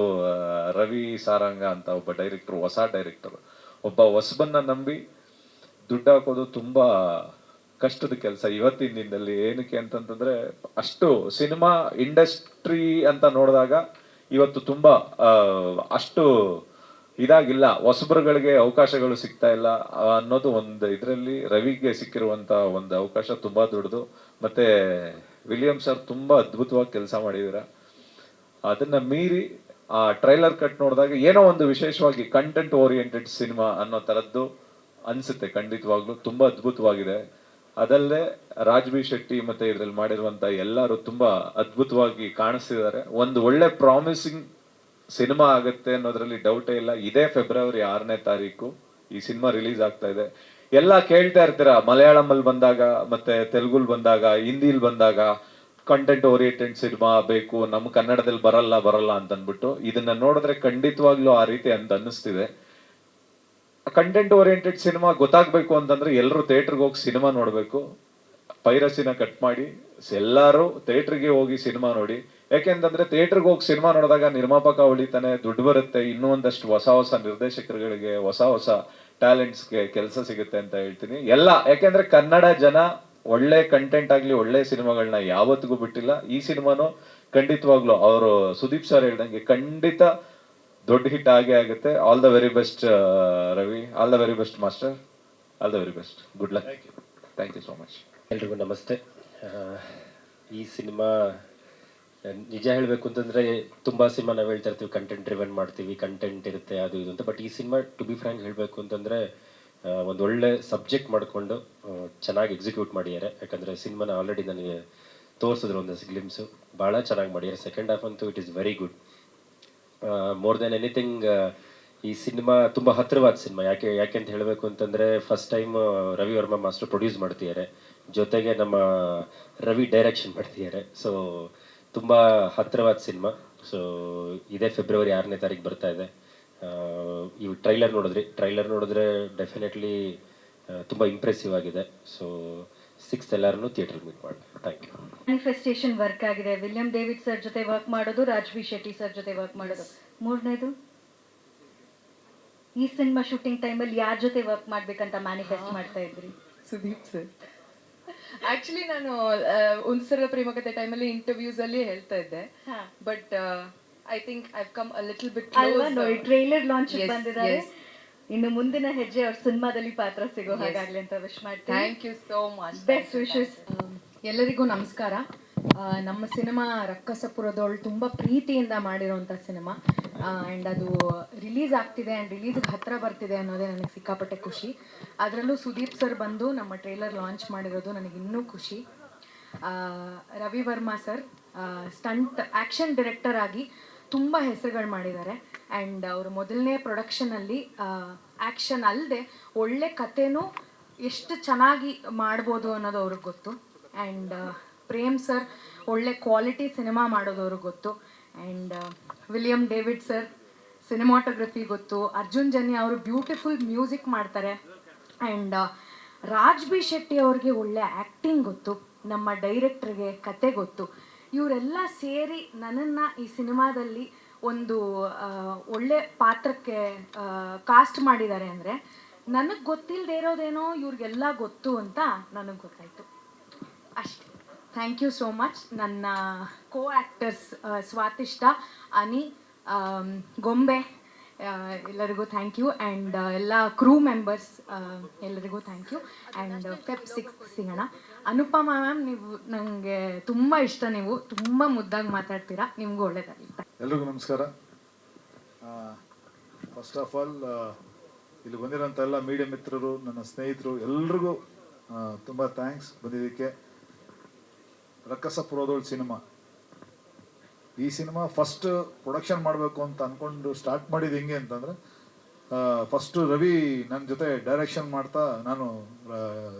ರವಿ ಸಾರಂಗ ಅಂತ ಒಬ್ಬ ಡೈರೆಕ್ಟರ್ ಹೊಸ ಡೈರೆಕ್ಟರ್ ಒಬ್ಬ ಹೊಸಬನ್ನ ನಂಬಿ ದುಡ್ಡು ಹಾಕೋದು ತುಂಬಾ ಕಷ್ಟದ ಕೆಲಸ. ಇವತ್ತಿನ ದಿನದಲ್ಲಿ ಏನಕ್ಕೆ ಅಂತಂತಂದ್ರೆ, ಅಷ್ಟು ಸಿನಿಮಾ ಇಂಡಸ್ಟ್ರಿ ಅಂತ ನೋಡಿದಾಗ ಇವತ್ತು ತುಂಬಾ ಅಷ್ಟು ಇದಾಗಿಲ್ಲ. ಹೊಸಬರುಗಳಿಗೆ ಅವಕಾಶಗಳು ಸಿಗ್ತಾ ಇಲ್ಲ. ಅನ್ನೋದು ಒಂದು ಇದರಲ್ಲಿ ರವಿಗೆ ಸಿಕ್ಕಿರುವಂತ ಒಂದು ಅವಕಾಶ ತುಂಬಾ ದೊಡ್ಡದು. ಮತ್ತೆ ವಿಲಿಯಂ ಸರ್ ತುಂಬಾ ಅದ್ಭುತವಾಗಿ ಕೆಲಸ ಮಾಡಿದೀರ. ಅದನ್ನ ಮೀರಿ ಆ ಟ್ರೈಲರ್ ಕಟ್ ನೋಡಿದಾಗ ಏನೋ ಒಂದು ವಿಶೇಷವಾಗಿ ಕಂಟೆಂಟ್ ಓರಿಯೆಂಟೆಡ್ ಸಿನಿಮಾ ಅನ್ನೋ ತರದ್ದು ಅನ್ಸುತ್ತೆ. ಖಂಡಿತವಾಗ್ಲೂ ತುಂಬಾ ಅದ್ಭುತವಾಗಿದೆ. ಅದಲ್ಲೇ ರಾಜ್ಬಿ ಶೆಟ್ಟಿ ಮತ್ತೆ ಇದ್ರಲ್ಲಿ ಮಾಡಿರುವಂತ ಎಲ್ಲರೂ ತುಂಬಾ ಅದ್ಭುತವಾಗಿ ಕಾಣಿಸ್ತಿದ್ದಾರೆ. ಒಂದು ಒಳ್ಳೆ ಪ್ರಾಮಿಸಿಂಗ್ ಸಿನಿಮಾ ಆಗುತ್ತೆ ಅನ್ನೋದ್ರಲ್ಲಿ ಡೌಟೇ ಇಲ್ಲ. ಇದೇ ಫೆಬ್ರವರಿ ಆರನೇ ತಾರೀಕು ಈ ಸಿನಿಮಾ ರಿಲೀಸ್ ಆಗ್ತಾ ಇದೆ. ಎಲ್ಲ ಕೇಳ್ತಾ ಇರ್ತೀರಾ? ಮಲಯಾಳಮಲ್ಲಿ ಬಂದಾಗ, ಮತ್ತೆ ತೆಲುಗುಲ್ ಬಂದಾಗ, ಹಿಂದಿಲ್ ಬಂದಾಗ ಕಂಟೆಂಟ್ ಓರಿಯೆಂಟೆಡ್ ಸಿನಿಮಾ ಬೇಕು ನಮ್ಮ ಕನ್ನಡದಲ್ಲಿ ಬರಲ್ಲ ಬರಲ್ಲ ಅಂತ ಅಂದ್ಬಿಟ್ಟು ಇದನ್ನ ನೋಡಿದ್ರೆ ಖಂಡಿತವಾಗ್ಲೂ ಆ ರೀತಿ ಅಂತ ಅನ್ನಿಸ್ತಿದೆ. ಕಂಟೆಂಟ್ ಓರಿಯೆಂಟೆಡ್ ಸಿನಿಮಾ ಗೊತ್ತಾಗ್ಬೇಕು ಅಂತಂದ್ರೆ ಎಲ್ಲರೂ ಥಿಯೇಟರ್ಗೆ ಹೋಗಿ ಸಿನಿಮಾ ನೋಡಬೇಕು. ಪೈರಸಿನ ಕಟ್ ಮಾಡಿ, ಎಲ್ಲರೂ ಥಿಯೇಟರ್ಗೆ ಹೋಗಿ ಸಿನಿಮಾ ನೋಡಿ. ಯಾಕೆಂತಂದ್ರೆ ಥಿಯೇಟರ್ಗೆ ಹೋಗಿ ಸಿನಿಮಾ ನೋಡಿದಾಗ ನಿರ್ಮಾಪಕ ಉಳಿತಾನೆ ದುಡ್ಡು ಬರುತ್ತೆ ಇನ್ನೂ ಒಂದಷ್ಟು ಹೊಸ ಹೊಸ ನಿರ್ದೇಶಕರುಗಳಿಗೆ ಹೊಸ ಹೊಸ ಟ್ಯಾಲೆಂಟ್ಸ್ಗೆ ಕೆಲಸ ಸಿಗುತ್ತೆ ಅಂತ ಹೇಳ್ತೀನಿ. ಎಲ್ಲ ಯಾಕೆಂದ್ರೆ ಕನ್ನಡ ಜನ ಒಳ್ಳೆ ಕಂಟೆಂಟ್ ಆಗಲಿ ಒಳ್ಳೆ ಸಿನಿಮಾಗಳನ್ನ ಯಾವತ್ತಿಗೂ ಬಿಟ್ಟಿಲ್ಲ. ಈ ಸಿನಿಮಾನು ಖಂಡಿತವಾಗ್ಲು ಅವರು ಸುದೀಪ್ ಸರ್ ಹೇಳ್ದಂಗೆ ಖಂಡಿತ ದೊಡ್ಡ ಹಿಟ್ ಆಗೇ ಆಗುತ್ತೆ. All the very best Ravi. All the very best master all the very best good luck thank you so much ಎಲ್ರಿಗೂ ನಮಸ್ತೆ. ಈ ಸಿನಿಮಾ ನಿಜ ಹೇಳಬೇಕು ಅಂತಂದ್ರೆ ತುಂಬಾ ಸಿನಿಮಾ ನಾವು ಹೇಳ್ತಾ ಇರ್ತೀವಿ ಕಂಟೆಂಟ್ ರಿವೆನ್ ಮಾಡ್ತೀವಿ ಕಂಟೆಂಟ್ ಇರುತ್ತೆ, ಅದು ಇದು ಅಂತ. ಬಟ್ ಈ ಸಿನಿಮಾ ಟು ಬಿ ಫ್ರಾಂಕ್ ಹೇಳಬೇಕು ಅಂತಂದ್ರೆ ಒಂದು ಒಳ್ಳೆ ಸಬ್ಜೆಕ್ಟ್ ಮಾಡಿಕೊಂಡು ಚೆನ್ನಾಗಿ ಎಕ್ಸಿಕ್ಯೂಟ್ ಮಾಡಿದ್ದಾರೆ. ಯಾಕಂದ್ರೆ ಸಿನಿಮಾನ ಆಲ್ರೆಡಿ ನನಗೆ ತೋರಿಸಿದ್ರು ಒಂದು ಗ್ಲಿಮ್ಸು ಭಾಳ ಚೆನ್ನಾಗಿ ಮಾಡಿದ್ದಾರೆ. ಸೆಕೆಂಡ್ ಹಾಫ್ ಅಂತೂ it is very good more then anything ಈ ಸಿನಿಮಾ ತುಂಬ ಹತ್ತಿರವಾದ ಸಿನಿಮಾ. ಯಾಕೆ ಯಾಕೆ ಅಂತ ಹೇಳಬೇಕು ಅಂತಂದರೆ first time Ravi Varma master produce ಮಾಡ್ತಿದ್ದಾರೆ. ಜೊತೆಗೆ ನಮ್ಮ ರವಿ ಡೈರೆಕ್ಷನ್ ಮಾಡ್ತಿದ್ದಾರೆ. ಸೊ ತುಂಬ ಹತ್ತಿರವಾದ ಸಿನಿಮಾ ಸೊ ಇದೇ ಫೆಬ್ರವರಿ ಆರನೇ ತಾರೀಕು ಬರ್ತಾ ಇದೆ. ಇವು ಟ್ರೈಲರ್ ನೋಡಿದ್ರಿ ಟ್ರೈಲರ್ ನೋಡಿದ್ರೆ ಡೆಫಿನೆಟ್ಲಿ ತುಂಬ ಇಂಪ್ರೆಸಿವ್ ಆಗಿದೆ. ಸೊ ಸಿಕ್ಸ್ ಎಲ್ಲರೂ ಥಿಯೇಟ್ರಿಗೆ ಮೀಟ್ ಮಾಡಿ ಥ್ಯಾಂಕ್ ಯು ಮ್ಯಾನಿಫೆಸ್ಟೇಷನ್ ವರ್ಕ್ ಆಗಿದೆ. ವಿಲಿಯಂ ಡೇವಿಡ್ ಸರ್ ಜೊತೆ ವರ್ಕ್ ಮಾಡೋದು ರಾಜ್ವಿ ಶೆಟ್ಟಿ ಸರ್ ಜೊತೆ ವರ್ಕ್ ಮಾಡೋದು. ಮೂರನೇದು? ಈ ಸಿನಿಮಾ ಶೂಟಿಂಗ್ ಟೈಮಲ್ಲಿ ಯಾರ ಜೊತೆ ವರ್ಕ್ ಮಾಡ್ಬೇಕಂತ ಮ್ಯಾನಿಫೆಸ್ಟ್ ಮಾಡ್ತಾ ಇದ್ರಿ? ಸುದೀಪ್ ಸರ್ ಆಕ್ಚುಲಿ ನಾನು ಒಂದು ಸಲ ಪ್ರೇಮಕತೆ ಟೈಮಲ್ಲಿ ಇಂಟರ್ವ್ಯೂಸ್ ಅಲ್ಲಿ ಹೇಳ್ತಾ ಇದ್ದೆ. But I think I come a little bit trailer launch ಬಂದಿದ್ದಾರೆ. ಇನ್ನು ಮುಂದಿನ ಹೆಜ್ಜೆ ಅವ್ರ ಸಿನಿಮಾದಲ್ಲಿ ಪಾತ್ರ ಸಿಗೋ ಹಾಗಾಗ್ಲಿ ಅಂತ ವಿಶ್ ಮಾಡ್ತೀನಿ thank you so much best wishes ಎಲ್ಲರಿಗೂ ನಮಸ್ಕಾರ. ನಮ್ಮ ಸಿನಿಮಾ ರಕ್ಕಸಪುರದವಳು ತುಂಬ ಪ್ರೀತಿಯಿಂದ ಮಾಡಿರುವಂಥ ಸಿನಿಮಾ. ಆ್ಯಂಡ್ ಅದು ರಿಲೀಸ್ ಆಗ್ತಿದೆ ಆ್ಯಂಡ್ ರಿಲೀಸ್ಗೆ ಹತ್ತಿರ ಬರ್ತಿದೆ ಅನ್ನೋದೇ ನನಗೆ ಸಿಕ್ಕಾಪಟ್ಟೆ ಖುಷಿ. ಅದರಲ್ಲೂ ಸುದೀಪ್ ಸರ್ ಬಂದು ನಮ್ಮ ಟ್ರೈಲರ್ ಲಾಂಚ್ ಮಾಡಿರೋದು ನನಗೆ ಇನ್ನೂ ಖುಷಿ. Ravi Varma sir stunt action director ಆಗಿ ತುಂಬ ಹೆಸರುಗಳು ಮಾಡಿದ್ದಾರೆ. ಆ್ಯಂಡ್ ಅವರು ಮೊದಲನೇ ಪ್ರೊಡಕ್ಷನಲ್ಲಿ ಆ್ಯಕ್ಷನ್ ಅಲ್ಲದೆ ಒಳ್ಳೆ ಕಥೆನೂ ಎಷ್ಟು ಚೆನ್ನಾಗಿ ಮಾಡ್ಬೋದು ಅನ್ನೋದು ಅವ್ರಿಗೆ ಗೊತ್ತು. ಆ್ಯಂಡ್ ಪ್ರೇಮ್ ಸರ್ ಒಳ್ಳೆ ಕ್ವಾಲಿಟಿ ಸಿನಿಮಾ ಮಾಡೋದು ಅವ್ರಿಗೆ ಗೊತ್ತು. And William David sir cinematography ಗೊತ್ತು. ಅರ್ಜುನ್ ಜನ್ಯ ಅವರು ಬ್ಯೂಟಿಫುಲ್ ಮ್ಯೂಸಿಕ್ ಮಾಡ್ತಾರೆ. ಆ್ಯಂಡ್ ರಾಜ್ ಬಿ ಶೆಟ್ಟಿ ಅವ್ರಿಗೆ ಒಳ್ಳೆ ಆ್ಯಕ್ಟಿಂಗ್ ಗೊತ್ತು. ನಮ್ಮ ಡೈರೆಕ್ಟ್ರಿಗೆ ಕತೆ ಗೊತ್ತು. ಇವರೆಲ್ಲ ಸೇರಿ ನನ್ನನ್ನು ಈ ಸಿನಿಮಾದಲ್ಲಿ ಒಂದು ಒಳ್ಳೆ ಪಾತ್ರಕ್ಕೆ ಕಾಸ್ಟ್ ಮಾಡಿದ್ದಾರೆ ಅಂದರೆ ನನಗೆ ಗೊತ್ತಿಲ್ಲದೆ ಇರೋದೇನೋ ಇವ್ರಿಗೆಲ್ಲ ಗೊತ್ತು ಅಂತ ನನಗೆ ಗೊತ್ತಾಯಿತು. ಅಷ್ಟೇ. ಥ್ಯಾಂಕ್ ಯು ಸೋ ಮಚ್ ನನ್ನ ಕೋ ಆ್ಯಕ್ಟರ್ಸ್ ಸ್ವಾತಿಷ್ಠ ಅನಿ ಗೊಂಬೆ ಎಲ್ಲರಿಗೂ ಥ್ಯಾಂಕ್ ಯು ಆ್ಯಂಡ್ ಎಲ್ಲ ಕ್ರೂ ಮೆಂಬರ್ಸ್ ಎಲ್ಲರಿಗೂ thank you and Feb six ಸಿಗೋಣ. ಅನುಪಮ ಮ್ಯಾಮ್ ನೀವು ನನಗೆ ತುಂಬ ಇಷ್ಟ. ನೀವು ತುಂಬ ಮುದ್ದಾಗಿ ಮಾತಾಡ್ತೀರಾ. ನಿಮಗೂ ಒಳ್ಳೇದಾಗಲಿ. ಎಲ್ರಿಗೂ ನಮಸ್ಕಾರ. ಫಸ್ಟ್ ಆಫ್ ಆಲ್ ಇಲ್ಲಿ ಬಂದಿರೋಂಥ ಎಲ್ಲ ಮೀಡಿಯಾ ಮಿತ್ರರು, ನನ್ನ ಸ್ನೇಹಿತರು, ಎಲ್ರಿಗೂ ತುಂಬ ಥ್ಯಾಂಕ್ಸ್ ಬಂದಿದ್ದಕ್ಕೆ. ರಕ್ಕಸಪುರದೋಳ್ ಸಿನಿಮಾ. ಈ ಸಿನಿಮಾ ಫಸ್ಟ್ ಪ್ರೊಡಕ್ಷನ್ ಮಾಡಬೇಕು ಅಂತ ಅಂದ್ಕೊಂಡು ಸ್ಟಾರ್ಟ್ ಮಾಡಿದ್ದು ಹೆಂಗೆ ಅಂತಂದರೆ ಫಸ್ಟ್ ರವಿ ನನ್ನ ಜೊತೆ ಡೈರೆಕ್ಷನ್ ಮಾಡ್ತಾ ನಾನು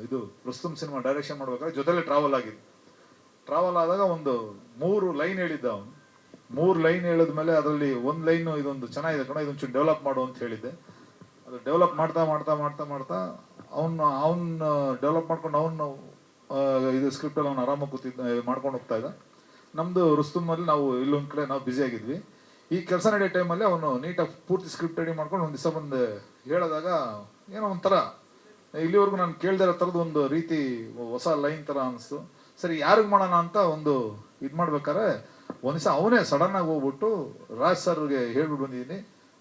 ಇದು ಪ್ರಸ್ತುತ ಸಿನಿಮಾ ಡೈರೆಕ್ಷನ್ ಮಾಡ್ಬೇಕಾದ್ರೆ ಜೊತೆಲೆ ಟ್ರಾವೆಲ್ ಆಗಿದ್ದು. ಟ್ರಾವೆಲ್ ಆದಾಗ ಒಂದು ಮೂರು ಲೈನ್ ಹೇಳಿದ್ದ ಅವನು. ಮೂರು ಲೈನ್ ಹೇಳಿದ್ಮೇಲೆ ಅದರಲ್ಲಿ ಒಂದು ಲೈನು ಇದೊಂದು ಚೆನ್ನಾಗಿದೆ ಕಣ ಇದೊಂಚೂರು ಡೆವಲಪ್ ಮಾಡು ಅಂತ ಹೇಳಿದ್ದೆ. ಅದು ಡೆವಲಪ್ ಮಾಡ್ತಾ ಮಾಡ್ತಾ ಮಾಡ್ತಾ ಮಾಡ್ತಾ ಅವನು ಅವನ್ನ ಡೆವಲಪ್ ಮಾಡ್ಕೊಂಡು ಅವನು ಇದು ಸ್ಕ್ರಿಪ್ಟಲ್ಲಿ ಅವ್ನು ಆರಾಮಾಗಿ ಕೂತಿದ್ದ ಮಾಡ್ಕೊಂಡು ಹೋಗ್ತಾ ಇದ್ದ. ನಮ್ಮದು ರುಸ್ತುಮಲ್ಲಿ ನಾವು ಇಲ್ಲೊಂದು ಕಡೆ ನಾವು ಬ್ಯುಸಿ ಆಗಿದ್ವಿ. ಈ ಕೆಲಸ ನಡೆಯೋ ಟೈಮಲ್ಲಿ ಅವನು ನೀಟಾಗಿ ಪೂರ್ತಿ ಸ್ಕ್ರಿಪ್ಟ್ ರೆಡಿ ಮಾಡ್ಕೊಂಡು ಒಂದು ದಿವಸ ಬಂದು ಹೇಳಿದಾಗ ಏನೋ ಒಂಥರ, ಇಲ್ಲಿವರೆಗೂ ನಾನು ಕೇಳ್ದೆ ಇರೋ ಥರದ್ದು ಒಂದು ರೀತಿ ಹೊಸ ಲೈನ್ ಥರ ಅನಿಸ್ತು. ಸರಿ, ಯಾರಿಗೆ ಮಾಡೋಣ ಅಂತ ಒಂದು ಇದು ಮಾಡ್ಬೇಕಾದ್ರೆ ಒಂದು ದಿವಸ ಅವನೇ ಸಡನ್ ಆಗಿ ಹೋಗ್ಬಿಟ್ಟು ರಾಜ್ ಸರ್ಗೆ ಹೇಳ್ಬಿಟ್ಟು ಬಂದಿದ್ದೀನಿ.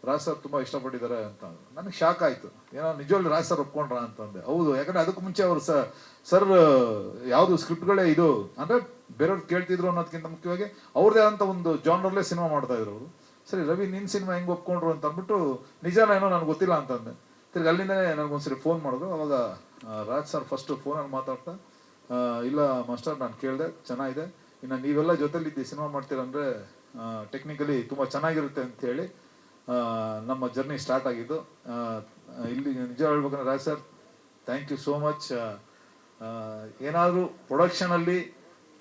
ರಾಜ್ ಸರ್ ತುಂಬ ಇಷ್ಟಪಟ್ಟಿದ್ದಾರೆ ಅಂತ. ನನಗೆ ಶಾಕ್ ಆಯಿತು. ಏನೋ ನಿಜವಾಗ್ಲೂ ರಾಜ್ ಸರ್ ಒಪ್ಕೊಂಡ್ರ ಅಂತಂದೆ. ಹೌದು, ಯಾಕಂದ್ರೆ ಅದಕ್ಕೆ ಮುಂಚೆ ಅವರು ಸರ್ ಸರ್, ಯಾವುದು ಸ್ಕ್ರಿಪ್ಟ್ಗಳೇ ಇದು, ಅಂದರೆ ಬೇರೆಯವ್ರು ಕೇಳ್ತಿದ್ರು ಅನ್ನೋದಕ್ಕಿಂತ ಮುಖ್ಯವಾಗಿ ಅವ್ರದೇ ಆದಂಥ ಒಂದು ಜಾನ್ರಲ್ಲೇ ಸಿನಿಮಾ ಮಾಡ್ತಾ ಇದ್ರು ಅವರು. ಸರಿ, ರವಿ ನಿನ್ನ ಸಿನಿಮಾ ಹೆಂಗೆ ಒಪ್ಕೊಂಡ್ರು ಅಂತ ಅಂದ್ಬಿಟ್ಟು ನಿಜಾನ ಏನೋ ನನಗೆ ಗೊತ್ತಿಲ್ಲ ಅಂತಂದೆ. ತಿರ್ಗಿ ಅಲ್ಲಿಂದನೇ ನನಗೊಂದ್ಸರಿ ಫೋನ್ ಮಾಡಿದ್ರು ಅವಾಗ ರಾಜ್ ಸರ್ ಫಸ್ಟ್ ಫೋನಲ್ಲಿ ಮಾತಾಡ್ತಾ ಇಲ್ಲ ಮಾಸ್ಟರ್, ನಾನು ಕೇಳಿದೆ, ಚೆನ್ನಾಗಿದೆ. ಇನ್ನು ನೀವೆಲ್ಲ ಜೊತೆಲಿದ್ದು, ಸಿನಿಮಾ ಮಾಡ್ತೀರಂದ್ರೆ ಟೆಕ್ನಿಕಲಿ ತುಂಬ ಚೆನ್ನಾಗಿರುತ್ತೆ ಅಂತ ಹೇಳಿ ನಮ್ಮ ಜರ್ನಿ ಸ್ಟಾರ್ಟ್ ಆಗಿದ್ದು ಇಲ್ಲಿ ನಿಜ ಹೇಳ್ಬೇಕಂದ್ರೆ Raj sir thank you so much ಏನಾದರೂ ಪ್ರೊಡಕ್ಷನಲ್ಲಿ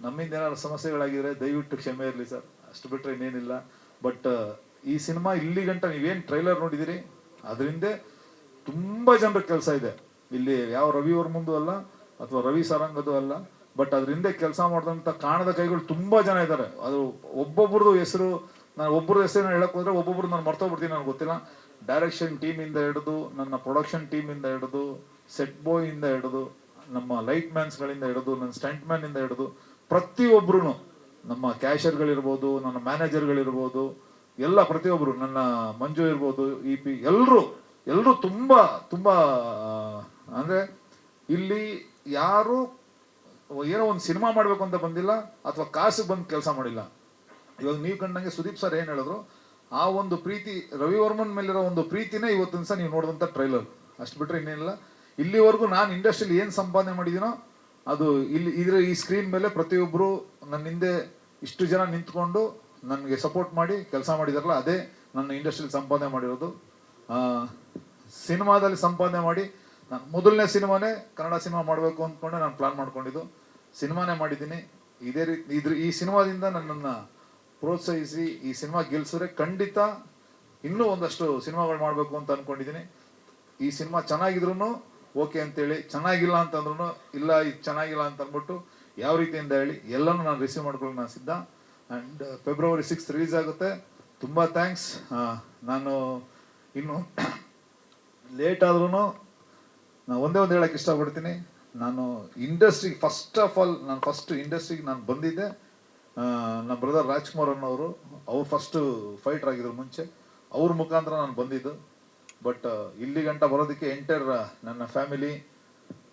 ನಮ್ಮಿಂದ ಏನಾದ್ರು ಸಮಸ್ಯೆಗಳಾಗಿದ್ರೆ ದಯವಿಟ್ಟು ಕ್ಷಮೆ ಇರಲಿ ಸರ್. ಅಷ್ಟು ಬಿಟ್ಟರೆ ಇನ್ನೇನಿಲ್ಲ. ಬಟ್ ಈ ಸಿನಿಮಾ ಇಲ್ಲಿ ಗಂಟ ನೀವೇನು ಟ್ರೈಲರ್ ನೋಡಿದಿರಿ? ಅದರಿಂದ ತುಂಬ ಜನರ ಕೆಲಸ ಇದೆ. ಇಲ್ಲಿ ಯಾವ ರವಿ ಅವ್ರ ಮುಂದೂ ಅಲ್ಲ, ಅಥವಾ ರವಿ ಸಾರಂಗದು ಅಲ್ಲ ಬಟ್ ಅದರಿಂದ ಕೆಲಸ ಮಾಡಿದಂಥ ಕಾಣದ ಕೈಗಳು ತುಂಬ ಜನ ಇದ್ದಾರೆ. ಅದು ಒಬ್ಬೊಬ್ರದ್ದು ಹೆಸರು ನಾನು ಒಬ್ಬರು ಹೆಸರನ್ನ ಹೇಳಕ್ ಹೋದ್ರೆ ಒಬ್ಬೊಬ್ರು ನಾನು ಮರ್ತೋಗ್ಬಿಡ್ತೀನಿ ನನಗೆ ಗೊತ್ತಿಲ್ಲ. ಡೈರೆಕ್ಷನ್ ಟೀಮಿಂದ ಹಿಡಿದು, ನನ್ನ ಪ್ರೊಡಕ್ಷನ್ ಟೀಮಿಂದ ಹಿಡಿದು ಸೆಟ್ ಬಾಯ್ ಇಂದ ಹಿಡಿದು, ನಮ್ಮ ಲೈಟ್ ಮ್ಯಾನ್ಸ್ಗಳಿಂದ ಹಿಡಿದು, ನನ್ನ ಸ್ಟಂಟ್ ಮ್ಯಾನ್ ಇಂದ ಹಿಡಿದು ಪ್ರತಿಯೊಬ್ಬರು ನಮ್ಮ ಕ್ಯಾಶರ್ಗಳಿರ್ಬೋದು ನನ್ನ ಮ್ಯಾನೇಜರ್ಗಳಿರ್ಬೋದು ಎಲ್ಲ ಪ್ರತಿಯೊಬ್ಬರು ನನ್ನ ಮಂಜು ಇರ್ಬೋದು ಇ ಪಿ ಎಲ್ಲರೂ ಎಲ್ಲರೂ ತುಂಬ ತುಂಬ, ಅಂದರೆ ಇಲ್ಲಿ ಯಾರು ಏನೋ ಒಂದು ಸಿನಿಮಾ ಮಾಡಬೇಕು ಅಂತ ಬಂದಿಲ್ಲ, ಅಥವಾ ಕಾಸಿಗೆ ಬಂದು ಕೆಲಸ ಮಾಡಿಲ್ಲ. ಇವಾಗ ನೀವು ಕಂಡಂಗೆ ಸುದೀಪ್ ಸರ್ ಏನು ಹೇಳಿದ್ರು, ಆ ಒಂದು ಪ್ರೀತಿ, ರವಿವರ್ಮನ್ ಮೇಲಿರೋ ಒಂದು ಪ್ರೀತಿನೇ ಇವತ್ತಿನ ಸಹ ನೀವು ನೋಡಿದಂಥ ಟ್ರೈಲರ್ ಅಷ್ಟು ಬಿಟ್ಟರೆ ಇನ್ನೇನಿಲ್ಲ. ಇಲ್ಲಿವರೆಗೂ ನಾನು ಇಂಡಸ್ಟ್ರಿಲಿ ಏನು ಸಂಪಾದನೆ ಮಾಡಿದ್ದೀನೋ ಅದು ಇಲ್ಲಿ ಇದರ ಈ ಸ್ಕ್ರೀನ್ ಮೇಲೆ ಪ್ರತಿಯೊಬ್ಬರು ನನ್ನ ಹಿಂದೆ ಇಷ್ಟು ಜನ ನಿಂತ್ಕೊಂಡು ನನಗೆ ಸಪೋರ್ಟ್ ಮಾಡಿ ಕೆಲಸ ಮಾಡಿದಾರಲ್ಲ, ಅದೇ ನನ್ನ ಇಂಡಸ್ಟ್ರಿಲಿ ಸಂಪಾದನೆ ಮಾಡಿರೋದು. ಸಿನಿಮಾದಲ್ಲಿ ಸಂಪಾದನೆ ಮಾಡಿ, ನಾನು ಮೊದಲನೇ ಸಿನಿಮಾನೇ ಕನ್ನಡ ಸಿನಿಮಾ ಮಾಡಬೇಕು ಅಂದ್ಕೊಂಡೆ ನಾನು ಪ್ಲಾನ್ ಮಾಡ್ಕೊಂಡಿದ್ದು. ಸಿನಿಮಾನೇ ಮಾಡಿದ್ದೀನಿ. ಇದೇ ರೀತಿ ಇದ್ರ ಈ ಸಿನಿಮಾದಿಂದ ನನ್ನನ್ನು ಪ್ರೋತ್ಸಾಹಿಸಿ ಈ ಸಿನಿಮಾ ಗೆಲ್ಸಿದ್ರೆ ಖಂಡಿತ ಇನ್ನೂ ಒಂದಷ್ಟು ಸಿನಿಮಾಗಳು ಮಾಡಬೇಕು ಅಂತ ಅನ್ಕೊಂಡಿದ್ದೀನಿ. ಈ ಸಿನಿಮಾ ಚೆನ್ನಾಗಿದ್ರು ಓಕೆ ಅಂತೇಳಿ, ಚೆನ್ನಾಗಿಲ್ಲ ಅಂತಂದ್ರೂ ಇಲ್ಲ, ಇದು ಚೆನ್ನಾಗಿಲ್ಲ ಅಂತ ಅಂದ್ಬಿಟ್ಟು ಯಾವ ರೀತಿಯಿಂದ ಹೇಳಿ ಎಲ್ಲನೂ ನಾನು ರಿಸೀವ್ ಮಾಡ್ಕೊಳ್ಳೋಣ ನಾನು ಸಿದ್ಧ. ಆ್ಯಂಡ್ ಫೆಬ್ರವರಿ ಸಿಕ್ಸ್ ರಿಲೀಸ್ ಆಗುತ್ತೆ. ತುಂಬ ಥ್ಯಾಂಕ್ಸ್. ನಾನು ಇನ್ನು ಲೇಟ್ ಆದ್ರೂ ನಾನು ಒಂದೇ ಒಂದು ಹೇಳಕ್ಕೆ ಇಷ್ಟಪಡ್ತೀನಿ. ನಾನು ಇಂಡಸ್ಟ್ರಿಗೆ ಫಸ್ಟ್ ಆಫ್ ಆಲ್ ನಾನು ಫಸ್ಟ್ ಇಂಡಸ್ಟ್ರಿಗೆ ನಾನು ಬಂದಿದ್ದೆ. ನಮ್ಮ ಬ್ರದರ್ ರಾಜ್ಕುಮಾರ್ ಅನ್ನೋರು, ಅವ್ರು ಫಸ್ಟು ಫೈಟರ್ ಆಗಿದ್ರು ಮುಂಚೆ. ಅವ್ರ ಮುಖಾಂತರ ನಾನು ಬಂದಿದ್ದು. ಬಟ್ ಇಲ್ಲಿ ಗಂಟ ಬರೋದಕ್ಕೆ ಎಂಟೈರ್ ನನ್ನ ಫ್ಯಾಮಿಲಿ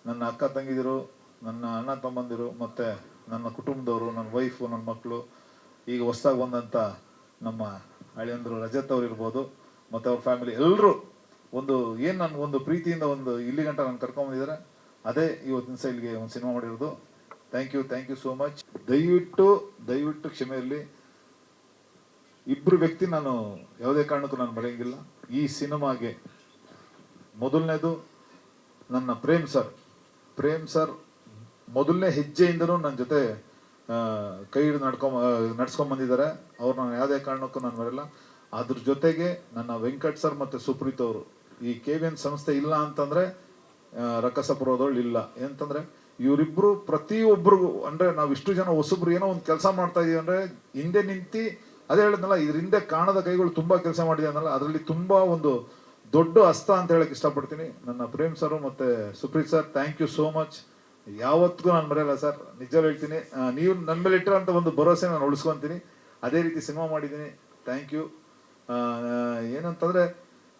ನನ್ನ ಅಕ್ಕ ತಂಗಿದಿರು, ನನ್ನ ಅಣ್ಣ ತಮ್ಮಂದಿರು, ಮತ್ತು ನನ್ನ ಕುಟುಂಬದವರು, ನನ್ನ ವೈಫು ನನ್ನ ಮಕ್ಕಳು ಈಗ ಹೊಸ್ದಾಗಿ ಬಂದಂಥ ನಮ್ಮ ಹಳೆಯಂದರು ರಜತ್ ಅವ್ರು ಇರ್ಬೋದು, ಮತ್ತು ಅವ್ರ ಫ್ಯಾಮಿಲಿ ಎಲ್ಲರೂ ಒಂದು, ಏನು ನನ್ನ ಒಂದು ಪ್ರೀತಿಯಿಂದ ಒಂದು ಇಲ್ಲಿ ಗಂಟ ನಾನು ಕರ್ಕೊಂಬಂದಿದ್ದಾರೆ ಅದೇ ಇವತ್ತಿನ ಸೈಲ್ಗೆ ಒಂದು ಸಿನಿಮಾ ಮಾಡಿರೋದು. Thank you thank you so much ದಯವಿಟ್ಟು ದಯವಿಟ್ಟು ಕ್ಷಮೆ ಇರಲಿ ಇಬ್ಬರು ವ್ಯಕ್ತಿ ನಾನು ಯಾವುದೇ ಕಾರಣಕ್ಕೂ ನಾನು ಮರೆಯಂಗಿಲ್ಲ. ಈ ಸಿನಿಮಾಗೆ ಮೊದಲನೇದು ನನ್ನ ಪ್ರೇಮ್ ಸರ್. ಪ್ರೇಮ್ ಸರ್ ಮೊದಲನೇ ಹೆಜ್ಜೆಯಿಂದನೂ ನನ್ನ ಜೊತೆ ಕೈ ಹಿಡಿದು ನಡ್ಕೊಂಡ್ ನಡ್ಸ್ಕೊಂಡ್ ಬಂದಿದ್ದಾರೆ. ಅವ್ರು ನಾನು ಯಾವುದೇ ಕಾರಣಕ್ಕೂ ನಾನು ಬರಲ್ಲ ಅದ್ರ ಜೊತೆಗೆ ನನ್ನ ವೆಂಕಟ್ ಸರ್ ಮತ್ತು ಸುಪ್ರೀತ್ ಅವರು ಈ ಕೆ ವಿ ಎನ್ ಸಂಸ್ಥೆ ಇಲ್ಲ ಅಂತಂದ್ರೆ ರಕ್ಕಸಪುರದವಳು ಇಲ್ಲ. ಏನಂತಂದ್ರೆ ಇವರಿಬ್ರು ಪ್ರತಿಯೊಬ್ಬರಿಗೂ ಅಂದ್ರೆ ನಾವು ಇಷ್ಟು ಜನ ಹೊಸಬ್ರು ಏನೋ ಒಂದು ಕೆಲಸ ಮಾಡ್ತಾ ಇದೀವಿ ಅಂದ್ರೆ ಹಿಂದೆ ನಿಂತಿ ಅದೇ ಹೇಳಿದ್ನಲ್ಲ ಇದ್ರ ಹಿಂದೆ ಕಾಣದ ಕೈಗಳು ತುಂಬಾ ಕೆಲಸ ಮಾಡಿದೆ ಅಂದ್ರೆ ಅದರಲ್ಲಿ ತುಂಬಾ ಒಂದು ದೊಡ್ಡ ಹಸ್ತ ಅಂತ ಹೇಳಕ್ ಇಷ್ಟಪಡ್ತೀನಿ. ನನ್ನ ಪ್ರೇಮ್ ಸರ್ ಮತ್ತೆ Supreeth sir thank you so much ಯಾವತ್ತಿಗೂ ನಾನು ಮರೆಯಲ್ಲ ಸರ್ ನಿಜ ಹೇಳ್ತೀನಿ. ನೀವು ನನ್ನ ಮೇಲೆ ಇಟ್ಟಿರೋಂಥ ಒಂದು ಭರವಸೆ ನಾನು ಉಳಿಸ್ಕೊಂತೀನಿ. ಅದೇ ರೀತಿ ಸಿನಿಮಾ ಮಾಡಿದ್ದೀನಿ. ಥ್ಯಾಂಕ್ ಯು ಏನಂತಂದ್ರೆ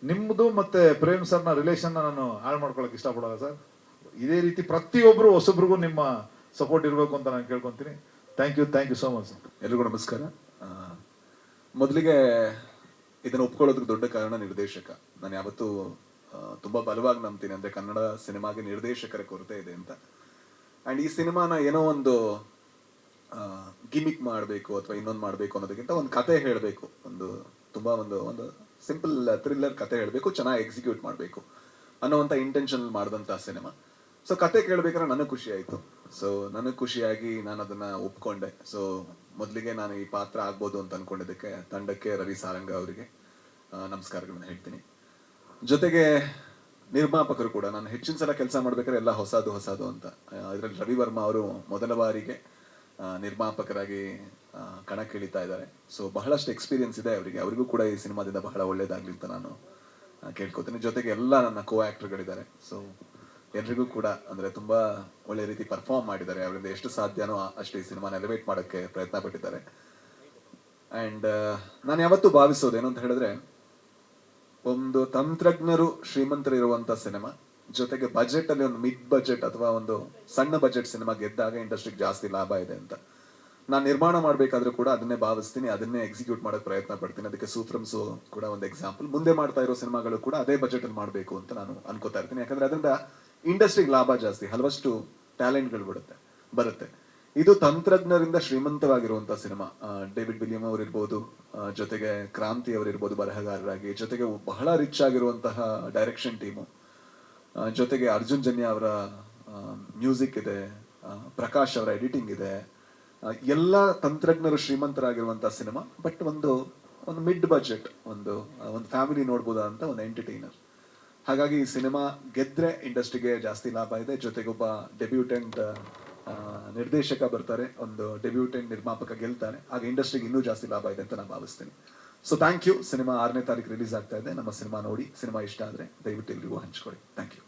ನಿಮ್ಮದು ಮತ್ತೆ ಪ್ರೇಮ್ ಸರ್ನ ರಿಲೇಷನ್ನ ನಾನು ಹಾಳು ಮಾಡ್ಕೊಳಕ್ ಇಷ್ಟಪಡಲ್ಲ ಸರ್ ಇದೇ ರೀತಿ ಪ್ರತಿಯೊಬ್ಬರು ಹೊಸೊಬ್ರಿಗೂ ನಿಮ್ಮ ಸಪೋರ್ಟ್ ಇರಬೇಕು ಅಂತ ನಾನು ಕೇಳ್ಕೊತೀನಿ. Thank you thank you so much ಎಲ್ರಿಗೂ ನಮಸ್ಕಾರ. ಮೊದಲಿಗೆ ಇದನ್ನು ಒಪ್ಕೊಳ್ಳೋದಕ್ಕೆ ದೊಡ್ಡ ಕಾರಣ ನಿರ್ದೇಶಕ. ನಾನು ಯಾವತ್ತೂ ತುಂಬ ಬಲವಾಗಿ ನಂಬ್ತೀನಿ. ಅಂದ್ರೆ ಕನ್ನಡ ಸಿನಿಮಾಗೆ ನಿರ್ದೇಶಕರ ಕೊರತೆ ಇದೆ ಅಂತ. ಅಂಡ್ ಈ ಸಿನಿಮಾನ ಏನೋ ಒಂದು ಗಿಮಿಕ್ ಮಾಡಬೇಕು ಅಥವಾ ಇನ್ನೊಂದು ಮಾಡಬೇಕು ಅನ್ನೋದಕ್ಕಿಂತ ಒಂದು ಕತೆ ಹೇಳಬೇಕು. ಒಂದು ತುಂಬಾ ಒಂದು ಒಂದು ಸಿಂಪಲ್ ಥ್ರಿಲ್ಲರ್ ಕತೆ ಹೇಳಬೇಕು, ಚೆನ್ನಾಗಿ ಎಕ್ಸಿಕ್ಯೂಟ್ ಮಾಡಬೇಕು ಅನ್ನೋವಂಥ ಇಂಟೆನ್ಷನ್ ಮಾಡಿದಂಥ ಸಿನಿಮಾ. ಸೊ ಕತೆ ಕೇಳಬೇಕಾದ್ರೆ ನನಗೆ ಖುಷಿ ಆಯಿತು. ಸೊ ನನಗೆ ಖುಷಿಯಾಗಿ ನಾನು ಅದನ್ನ ಒಪ್ಕೊಂಡೆ. ಸೊ ಮೊದಲಿಗೆ ನಾನು ಈ ಪಾತ್ರ ಆಗ್ಬೋದು ಅಂತ ಅನ್ಕೊಂಡಿದ್ದಕ್ಕೆ ತಂಡಕ್ಕೆ ರವಿ ಸಾರಂಗ ಅವರಿಗೆ ನಮಸ್ಕಾರಗಳನ್ನ ಹೇಳ್ತೀನಿ. ಜೊತೆಗೆ ನಿರ್ಮಾಪಕರು ಕೂಡ, ನಾನು ಹೆಚ್ಚಿನ ಸಲ ಕೆಲಸ ಮಾಡ್ಬೇಕಾದ್ರೆ ಎಲ್ಲ ಹೊಸದು ಹೊಸದು ಅಂತ. ಇದರಲ್ಲಿ ರವಿ ವರ್ಮ ಅವರು ಮೊದಲ ಬಾರಿಗೆ ನಿರ್ಮಾಪಕರಾಗಿ ಕಣಕ್ಕೆ ಕಣಕ್ಕಿಳಿತಾ ಇದ್ದಾರೆ. ಸೊ ಬಹಳಷ್ಟು ಎಕ್ಸ್ಪೀರಿಯನ್ಸ್ ಇದೆ ಅವರಿಗೆ. ಅವರಿಗೂ ಕೂಡ ಈ ಸಿನಿಮಾದಿಂದ ಬಹಳ ಒಳ್ಳೇದಾಗ್ಲಿ ಅಂತ ನಾನು ಕೇಳ್ಕೊತೇನೆ ಕೇಳ್ಕೊತೀನಿ. ಜೊತೆಗೆ ಎಲ್ಲ ನನ್ನ ಕೋ ಆಕ್ಟರ್ಗಳಿದ್ದಾರೆ ಸೊ ಎಲ್ರಿಗೂ ಕೂಡ ಅಂದ್ರೆ ತುಂಬಾ ಒಳ್ಳೆ ರೀತಿ ಪರ್ಫಾರ್ಮ್ ಮಾಡಿದ್ದಾರೆ. ಅವರಿಂದ ಎಷ್ಟು ಸಾಧ್ಯನೋ ಅಷ್ಟೇ ಈ ಸಿನಿಮಾನ ಎಲಿವೇಟ್ ಮಾಡೋಕ್ಕೆ ಪ್ರಯತ್ನ ಪಟ್ಟಿದ್ದಾರೆ. ಅಂಡ್ ನಾನು ಯಾವತ್ತು ಭಾವಿಸೋದು ಏನು ಅಂತ ಹೇಳಿದ್ರೆ, ಒಂದು ತಂತ್ರಜ್ಞರು ಶ್ರೀಮಂತರಿರುವಂತ ಸಿನಿಮಾ ಜೊತೆಗೆ ಬಜೆಟ್ ಅಲ್ಲಿ ಒಂದು ಮಿಡ್ ಬಜೆಟ್ ಅಥವಾ ಒಂದು ಸಣ್ಣ ಬಜೆಟ್ ಸಿನಿಮಾ ಗೆದ್ದಾಗ ಇಂಡಸ್ಟ್ರಿಗೆ ಜಾಸ್ತಿ ಲಾಭ ಇದೆ ಅಂತ. ನಾನು ನಿರ್ಮಾಣ ಮಾಡಬೇಕಾದ್ರೂ ಕೂಡ ಅದನ್ನೇ ಭಾವಿಸ್ತೀನಿ, ಅದನ್ನೇ ಎಕ್ಸಿಕ್ಯೂಟ್ ಮಾಡೋಕೆ ಪ್ರಯತ್ನ ಪಡ್ತೀನಿ. ಅದಕ್ಕೆ ಸೂಫ್ರಮ್ಸು ಕೂಡ ಒಂದು ಎಕ್ಸಾಂಪಲ್ ಮುಂದೆ ಮಾಡ್ತಾ ಇರೋ ಸಿನಿಮಾಗಳು ಕೂಡ ಅದೇ ಬಜೆಟ್ ಅಲ್ಲಿ ಮಾಡಬೇಕು ಅಂತ ನಾನು ಅನ್ಕೋತಾ ಇರ್ತೀನಿ. ಯಾಕಂದ್ರೆ ಅದರಿಂದ ಇಂಡಸ್ಟ್ರಿಗೆ ಲಾಭ ಜಾಸ್ತಿ, ಹಲವಷ್ಟು ಟ್ಯಾಲೆಂಟ್ಗಳು ಬಿಡುತ್ತೆ, ಬರುತ್ತೆ. ಇದು ತಂತ್ರಜ್ಞರಿಂದ ಶ್ರೀಮಂತವಾಗಿರುವಂತ ಸಿನಿಮಾ. ಡೇವಿಡ್ ವಿಲಿಯಂ ಅವರಿರ್ಬೋದು ಜೊತೆಗೆ ಕ್ರಾಂತಿ ಅವರಿರ್ಬೋದು, ಬರಹಗಾರರಾಗಿ, ಜೊತೆಗೆ ಬಹಳ ರಿಚ್ ಆಗಿರುವಂತಹ ಡೈರೆಕ್ಷನ್ ಟೀಮು ಜೊತೆಗೆ ಅರ್ಜುನ್ ಜನ್ಯ ಅವರ ಮ್ಯೂಸಿಕ್ ಇದೆ ಪ್ರಕಾಶ್ ಅವರ ಎಡಿಟಿಂಗ್ ಇದೆ. ಎಲ್ಲ ತಂತ್ರಜ್ಞರು ಶ್ರೀಮಂತರಾಗಿರುವಂತಹ ಸಿನಿಮಾ ಬಟ್ ಒಂದು ಒಂದು ಮಿಡ್ ಬಜೆಟ್ ಒಂದು ಒಂದು ಫ್ಯಾಮಿಲಿ ನೋಡ್ಬೋದಂತ ಒಂದು ಎಂಟರ್ಟೈನರ್ ಹಾಗಾಗಿ ಈ ಸಿನಿಮಾ ಗೆದ್ರೆ ಇಂಡಸ್ಟ್ರಿಗೆ ಜಾಸ್ತಿ ಲಾಭ ಇದೆ. ಜೊತೆಗೆ ಒಬ್ಬ ಡೆಬ್ಯೂಟೆಂಟ್ ನಿರ್ದೇಶಕ ಬರ್ತಾರೆ. ಒಂದು ಡೆಬ್ಯೂಟೆಂಟ್ ನಿರ್ಮಾಪಕ ಗೆಲ್ತಾರೆ. ಆಗ ಇಂಡಸ್ಟ್ರಿಗೆ ಇನ್ನೂ ಜಾಸ್ತಿ ಲಾಭ ಇದೆ ಅಂತ ನಾನು ಭಾವಿಸ್ತೀನಿ. ಸೊ ಥ್ಯಾಂಕ್ ಯು ಸಿನಿಮಾ ಆರನೇ ತಾರೀಕು ರಿಲೀಸ್ ಆಗ್ತಾ ಇದೆ. ನಮ್ಮ ಸಿನಿಮಾ ನೋಡಿ, ಸಿನಿಮಾ ಇಷ್ಟ ಆದರೆ ದಯವಿಟ್ಟು ಎಲ್ರಿಗೂ ಹಂಚ್ಕೊಳ್ಳಿ. Thank you